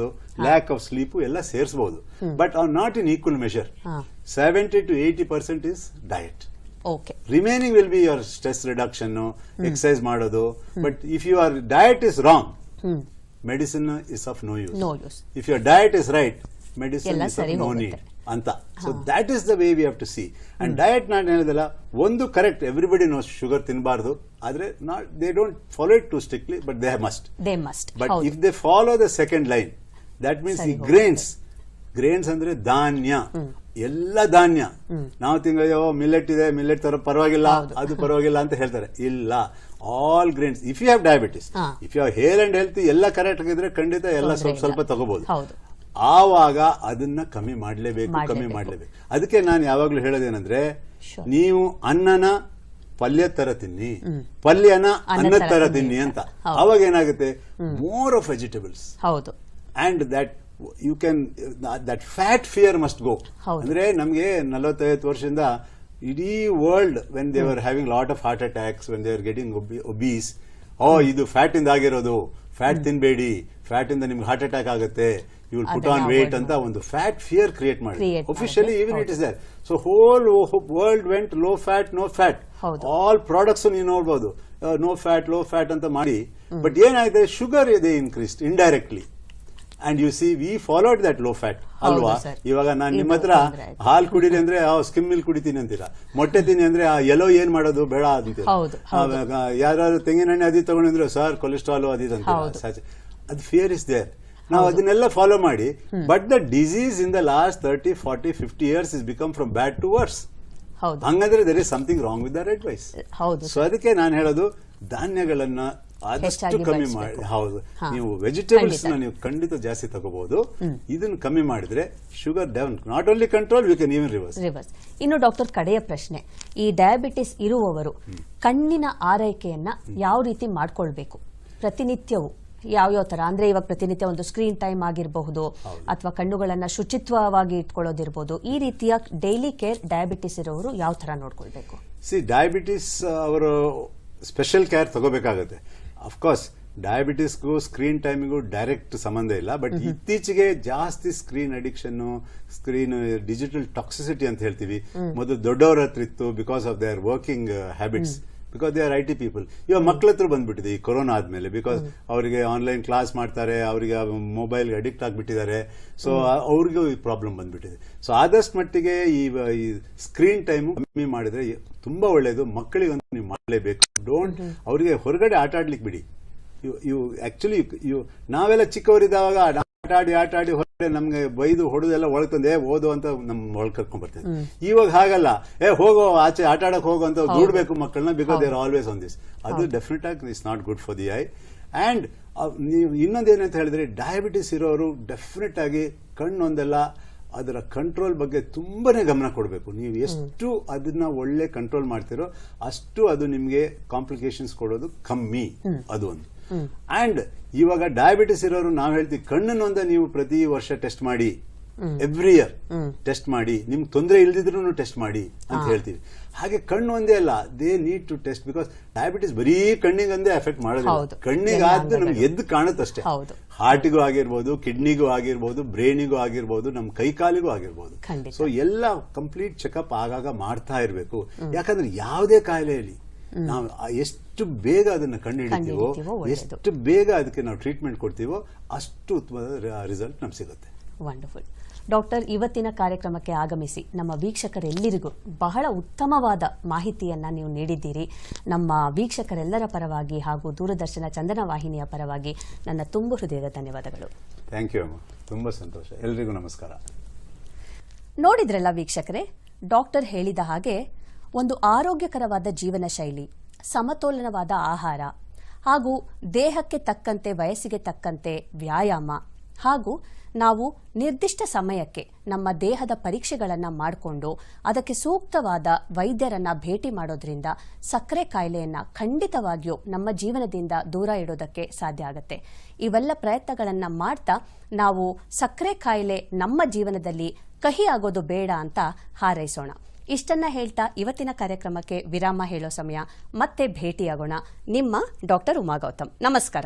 lack of sleep ಎಲ್ಲ ಸೇರಿಸಬಹುದು but are not in equal measure seventy to eighty percent is diet remaining will be your stress reduction exercise ಮಾಡೋದು. But if you are diet is wrong medicine is of no use if your diet is right medicine no need ಅಂತ. So that is the way we have to see and diet ನಾನು ಹೇಳಿದಲ್ಲ ಒಂದು correct everybody no sugar ತಿನ್ನಬಾರ್ದು ಆದ್ರೆ not they don't follow it too strictly but they must they must but if they follow the second line that means ಈ. Grains grains ಅಂದ್ರೆ ಧಾನ್ಯ. ಎಲ್ಲ ಧಾನ್ಯ. ನಾವು ತಿಂಗಳ ಮಿಲೆಟ್ ಇದೆ ಮಿಲ್ಲೆಟ್ ತರ ಪರವಾಗಿಲ್ಲ. ಅದು ಪರವಾಗಿಲ್ಲ ಅಂತ ಹೇಳ್ತಾರೆ. ಇಲ್ಲ. All grains if you have diabetes. If you hair and health ಎಲ್ಲ ಕರೆಕ್ಟ್ ಆಗಿದ್ರೆ ಖಂಡಿತ ಎಲ್ಲ ಸ್ವಲ್ಪ ಸ್ವಲ್ಪ ತಗೋಬಹುದು ಹೌದು. ಆವಾಗ ಅದನ್ನ ಕಮ್ಮಿ ಮಾಡಲೇಬೇಕು ಕಮ್ಮಿ ಮಾಡ್ಲೇಬೇಕು. ಅದಕ್ಕೆ ನಾನು ಯಾವಾಗ್ಲೂ ಹೇಳೋದೇನಂದ್ರೆ. ನೀವು ಅನ್ನನ ಪಲ್ಯ ತರ ತಿನ್ನಿ. ಪಲ್ಯನ ಅನ್ನ ಅನ್ನದ ತರ ತಿನ್ನಿ ಅಂತ. ಅವಾಗ ಏನಾಗುತ್ತೆ? ಮೋರ್ ಆಫ್ ವೆಜಿಟೇಬಲ್ಸ್ ಹೌದು. And that you can that fat fear must go ಅಂದ್ರೆ ನಮಗೆ ನಲವತ್ತೈವತ್ತು ವರ್ಷದಿಂದ ಇಡೀ world when they are having lot of heart attacks when they are getting obese ಓ ಇದು ಫ್ಯಾಟ್ ಇಂದ ಆಗಿರೋದು. ಫ್ಯಾಟ್ ತಿನ್ಬೇಡಿ. ಫ್ಯಾಟ್ ಇಂದ ನಿಮ್ಗೆ ಹಾರ್ಟ್ ಅಟ್ಯಾಕ್ ಆಗುತ್ತೆ. You will put on weight ಅಂತ ಒಂದು ಫ್ಯಾಟ್ ಫಿಯರ್ ಕ್ರಿಯೇಟ್ ಮಾಡಿ officially. Even it is there so whole world went low fat no fat. All products ನೀವು ನೋಡ್ಬೋದು. ನೋ ಫ್ಯಾಟ್ ಲೋ ಫ್ಯಾಟ್ ಅಂತ ಮಾಡಿ. ಬಟ್ ಏನಾಗಿದೆ? ಶುಗರ್ ಇದೆ increase indirectly and you see we followed that low fat ಅಲ್ವಾ. ಇವಾಗ ನಾನು ನಿಮ್ಮ ಹತ್ರ. ಹಾಲು ಕುಡಿಲಿ ಅಂದ್ರೆ ಸ್ಕಿಮ್ ಮಿಲ್ ಕುಡಿತೀನಿ ಅಂತೀರಾ. ಮೊಟ್ಟೆ ತಿನ್ನಿ ಅಂದ್ರೆ ಆ ಎಲ್ಲೋ ಏನ್ ಮಾಡೋದು? ಬೇಡ ಅಂತೀರಾ. ಹೌದು. ಯಾರು ತೆಂಗಿನೆಣ್ಣೆ ಅದಿ ತಗೊಂಡಿದ್ರು ಸರ್ ಕೊಲೆಸ್ಟ್ರಾಲ್ ಅದಿ ಹೌದು. ಅಂತೀರಾ ಅದು ಫಿಯರ್ ಇಸ್ ದೇರ್ ನಾವು ಅದನ್ನೆಲ್ಲ ಫಾಲೋ ಮಾಡಿ but the disease in the last thirty forty fifty years is become from bad to worse ಹಂಗಂದ್ರೆ there is something wrong with their advice so ಅದಕ್ಕೆ ನಾನು ಹೇಳೋದು ಧಾನ್ಯಗಳನ್ನ ಆದಷ್ಟು ಕಮ್ಮಿ ಮಾಡಿ. ಹೌದು. ನೀವು ವೆಜಿಟೇಬಲ್ಸ್. ನೀವು ಖಂಡಿತ ಜಾಸ್ತಿ ತಗೋಬಹುದು. ಇದನ್ನ ಕಮ್ಮಿ ಮಾಡಿದ್ರೆ sugar down not only control we can even reverse reverse ಇನ್ನು ಡಾಕ್ಟರ್ ಕಡೆಯ ಪ್ರಶ್ನೆ. ಈ ಡಯಾಬಿಟಿಸ್ ಇರುವವರು ಕಣ್ಣಿನ ಆರೈಕೆಯನ್ನ ಯಾವ ರೀತಿ ಮಾಡ್ಕೊಳ್ಬೇಕು? ಪ್ರತಿನಿತ್ಯವೂ ಯಾವ ತರ? ಅಂದ್ರೆ ಇವಾಗ ಪ್ರತಿನಿತ್ಯ ಒಂದು ಸ್ಕ್ರೀನ್ ಟೈಮ್ ಆಗಿರಬಹುದು ಅಥವಾ ಕಣ್ಣುಗಳನ್ನ ಶುಚಿತ್ವವಾಗಿ ಇಟ್ಕೊಳ್ಳೋದಿರಬಹುದು ಈ ರೀತಿಯ ಡೈಲಿ ಕೇರ್ ಡಯಾಬಿಟಿಸ್ ಇರೋರು ಯಾವ ತರ ನೋಡ್ಕೊಳ್ಬೇಕು? ಸಿ ಡಯಾಬಿಟಿಸ್ ಅವರು ಸ್ಪೆಷಲ್ ಕೇರ್ ತಗೋಬೇಕಾಗುತ್ತೆ. ಅಫ್ಕೋರ್ಸ್ ಡಯಾಬಿಟಿಸ್ಗೂ ಸ್ಕ್ರೀನ್ ಟೈಮಿಗೂ ಡೈರೆಕ್ಟ್ ಸಂಬಂಧ ಇಲ್ಲ ಬಟ್ ಇತ್ತೀಚೆಗೆ ಜಾಸ್ತಿ screen addiction screen digital toxicity ಅಂತ ಹೇಳ್ತೀವಿ ಮೊದಲು ದೊಡ್ಡವರ ಹತ್ರ ಇತ್ತು because of their working habits because they are I T people ಇವಾಗ ಮಕ್ಳ ಹತ್ರ ಬಂದ್ಬಿಟ್ಟಿದೆ ಈ ಕೊರೋನಾ ಆದ್ಮೇಲೆ ಬಿಕಾಸ್ ಅವರಿಗೆ ಆನ್ಲೈನ್ ಕ್ಲಾಸ್ ಮಾಡ್ತಾರೆ ಅವರಿಗೆ ಮೊಬೈಲ್ಗೆ ಅಡಿಕ್ಟ್ ಆಗಿಬಿಟ್ಟಿದ್ದಾರೆ. ಸೊ ಅವ್ರಿಗೂ ಈ ಪ್ರಾಬ್ಲಮ್ ಬಂದ್ಬಿಟ್ಟಿದೆ. ಸೊ ಆದಷ್ಟು ಮಟ್ಟಿಗೆ ಈ ಸ್ಕ್ರೀನ್ ಟೈಮ್ ಕಮ್ಮಿ ಮಾಡಿದ್ರೆ ತುಂಬಾ ಒಳ್ಳೇದು. ಮಕ್ಕಳಿಗಂತೂ ನೀವು ಮಾಡಲೇಬೇಕು. ಡೋಂಟ್ ಅವರಿಗೆ ಹೊರಗಡೆ ಆಟ ಆಡ್ಲಿಕ್ಕೆ ಬಿಡಿ. ಇವು ಇವು ಆಕ್ಚುಲಿ ಇವು ನಾವೆಲ್ಲ ಚಿಕ್ಕವರಿದ್ದಾಗ ಆಟ ಆಡಿ ಆಟ ಆಡಿ ಹೊರಗಡೆ ನಮ್ಗೆ ಬೈದು ಹೊಡೆದೆಲ್ಲ ತಂದೆ ಓದು ಅಂತ ನಮ್ ಒಳಗೆ ಕರ್ಕೊಂಡ್ ಬರ್ತೀವಿ ಇವಾಗ ಹಾಗಲ್ಲ. ಏ ಹೋಗೋ ಆಚೆ ಆಟ ಆಡಕ್ ಹೋಗೋ ಅಂತ ದೂಡ್ಬೇಕು ಮಕ್ಕಳನ್ನ because there always on this ಅದು ಡೆಫಿನೆಟ್ ಆಗಿ is not good for the eye and ನೀವು ಇನ್ನೊಂದೇನಂತ ಹೇಳಿದ್ರೆ ಡಯಾಬಿಟಿಸ್ ಇರೋರು ಡೆಫಿನೆಟ್ ಆಗಿ ಕಣ್ಣೊಂದೆಲ್ಲ ಅದರ ಕಂಟ್ರೋಲ್ ಬಗ್ಗೆ ತುಂಬಾನೇ ಗಮನ ಕೊಡಬೇಕು. ನೀವು ಎಷ್ಟು ಅದನ್ನ ಒಳ್ಳೆ ಕಂಟ್ರೋಲ್ ಮಾಡ್ತಿರೋ ಅಷ್ಟು ಅದು ನಿಮಗೆ ಕಾಂಪ್ಲಿಕೇಶನ್ಸ್ ಕೊಡೋದು ಕಮ್ಮಿ. ಅದು ಒಂದು. ಅಂಡ್ ಇವಾಗ ಡಯಾಬಿಟಿಸ್ ಇರೋರು ನಾವು ಹೇಳ್ತೀವಿ ಕಣ್ಣನ್ನೊಂದ ನೀವು ಪ್ರತಿ ವರ್ಷ ಟೆಸ್ಟ್ ಮಾಡಿ. ಎವ್ರಿ ಇಯರ್ ಟೆಸ್ಟ್ ಮಾಡಿ. ನಿಮ್ಗೆ ತೊಂದರೆ ಇಲ್ದಿದ್ರು ಟೆಸ್ಟ್ ಮಾಡಿ ಅಂತ ಹೇಳ್ತೀವಿ. ಹಾಗೆ ಕಣ್ಣು ಒಂದೇ ಅಲ್ಲ they need to test because diabetes ಬರೀ ಕಣ್ಣಿಗೊಂದೇ ಎಫೆಕ್ಟ್ ಮಾಡೋದು ಕಣ್ಣಿಗೆ ಆದ್ದು ನಮ್ಗೆ ಎದ್ದು ಕಾಣುತ್ತಷ್ಟೇ. ಹಾರ್ಟಿಗೂ ಆಗಿರ್ಬೋದು ಕಿಡ್ನಿಗೂ ಆಗಿರ್ಬೋದು ಬ್ರೈನಿಗೂ ಆಗಿರ್ಬೋದು ನಮ್ಮ ಕೈಕಾಲಿಗೂ ಆಗಿರ್ಬೋದು. ಸೊ ಎಲ್ಲ ಕಂಪ್ಲೀಟ್ ಚೆಕಪ್ ಆಗಾಗ ಮಾಡ್ತಾ ಇರಬೇಕು. ಯಾಕಂದ್ರೆ ಯಾವುದೇ ಕಾಯಿಲೆಯಲ್ಲಿ ನಾವು ಆ ಎಷ್ಟು ಬೇಗ ಅದನ್ನ ಕಂಡುಹಿಡಿತೀವೋ ಎಷ್ಟು ಬೇಗ ಅದಕ್ಕೆ ನಾವು ಟ್ರೀಟ್ಮೆಂಟ್ ಕೊಡ್ತೀವೋ ಅಷ್ಟು ಉತ್ತಮವಾದ ರಿಸಲ್ಟ್ ನಮ್ಗೆ ಸಿಗುತ್ತೆ. ವಂಡರ್ಫುಲ್ ಡಾಕ್ಟರ್ ಇವತ್ತಿನ ಕಾರ್ಯಕ್ರಮಕ್ಕೆ ಆಗಮಿಸಿ ನಮ್ಮ ವೀಕ್ಷಕರೆಲ್ಲರಿಗೂ ಬಹಳ ಉತ್ತಮವಾದ ಮಾಹಿತಿಯನ್ನ ನೀವು ನೀಡಿದ್ದೀರಿ. ನಮ್ಮ ವೀಕ್ಷಕರೆಲ್ಲರ ಪರವಾಗಿ ಹಾಗೂ ದೂರದರ್ಶನ ಚಂದನ ವಾಹಿನಿಯ ಪರವಾಗಿ ನನ್ನ ತುಂಬು ಹೃದಯದ ಧನ್ಯವಾದಗಳು. ಥ್ಯಾಂಕ್ ಯು ಅಮ್ಮ. ತುಂಬಾ ಸಂತೋಷ. ಎಲ್ರಿಗೂ ನಮಸ್ಕಾರ. ನೋಡಿದ್ರಲ್ಲ ವೀಕ್ಷಕರೇ ಡಾಕ್ಟರ್ ಹೇಳಿದ ಹಾಗೆ ಒಂದು ಆರೋಗ್ಯಕರವಾದ ಜೀವನ ಶೈಲಿ ಸಮತೋಲನವಾದ ಆಹಾರ ಹಾಗೂ ದೇಹಕ್ಕೆ ತಕ್ಕಂತೆ ವಯಸ್ಸಿಗೆ ತಕ್ಕಂತೆ ವ್ಯಾಯಾಮ ಹಾಗೂ ನಾವು ನಿರ್ದಿಷ್ಟ ಸಮಯಕ್ಕೆ ನಮ್ಮ ದೇಹದ ಪರೀಕ್ಷೆಗಳನ್ನು ಮಾಡಿಕೊಂಡು ಅದಕ್ಕೆ ಸೂಕ್ತವಾದ ವೈದ್ಯರನ್ನ ಭೇಟಿ ಮಾಡೋದ್ರಿಂದ ಸಕ್ಕರೆ ಕಾಯಿಲೆಯನ್ನು ಖಂಡಿತವಾಗಿಯೂ ನಮ್ಮ ಜೀವನದಿಂದ ದೂರ ಇಡೋದಕ್ಕೆ ಸಾಧ್ಯ ಆಗುತ್ತೆ. ಇವೆಲ್ಲ ಪ್ರಯತ್ನಗಳನ್ನು ಮಾಡ್ತಾ ನಾವು ಸಕ್ಕರೆ ಕಾಯಿಲೆ ನಮ್ಮ ಜೀವನದಲ್ಲಿ ಕಹಿ ಆಗೋದು ಬೇಡ ಅಂತ ಹಾರೈಸೋಣ. ಇಷ್ಟನ್ನ ಹೇಳ್ತಾ ಇವತ್ತಿನ ಕಾರ್ಯಕ್ರಮಕ್ಕೆ ವಿರಾಮ ಹೇಳೋ ಸಮಯ. ಮತ್ತೆ ಭೇಟಿಯಾಗೋಣ. ನಿಮ್ಮ ಡಾಕ್ಟರ್ ಉಮಾ ಗೌತಮ್ ನಮಸ್ಕಾರ.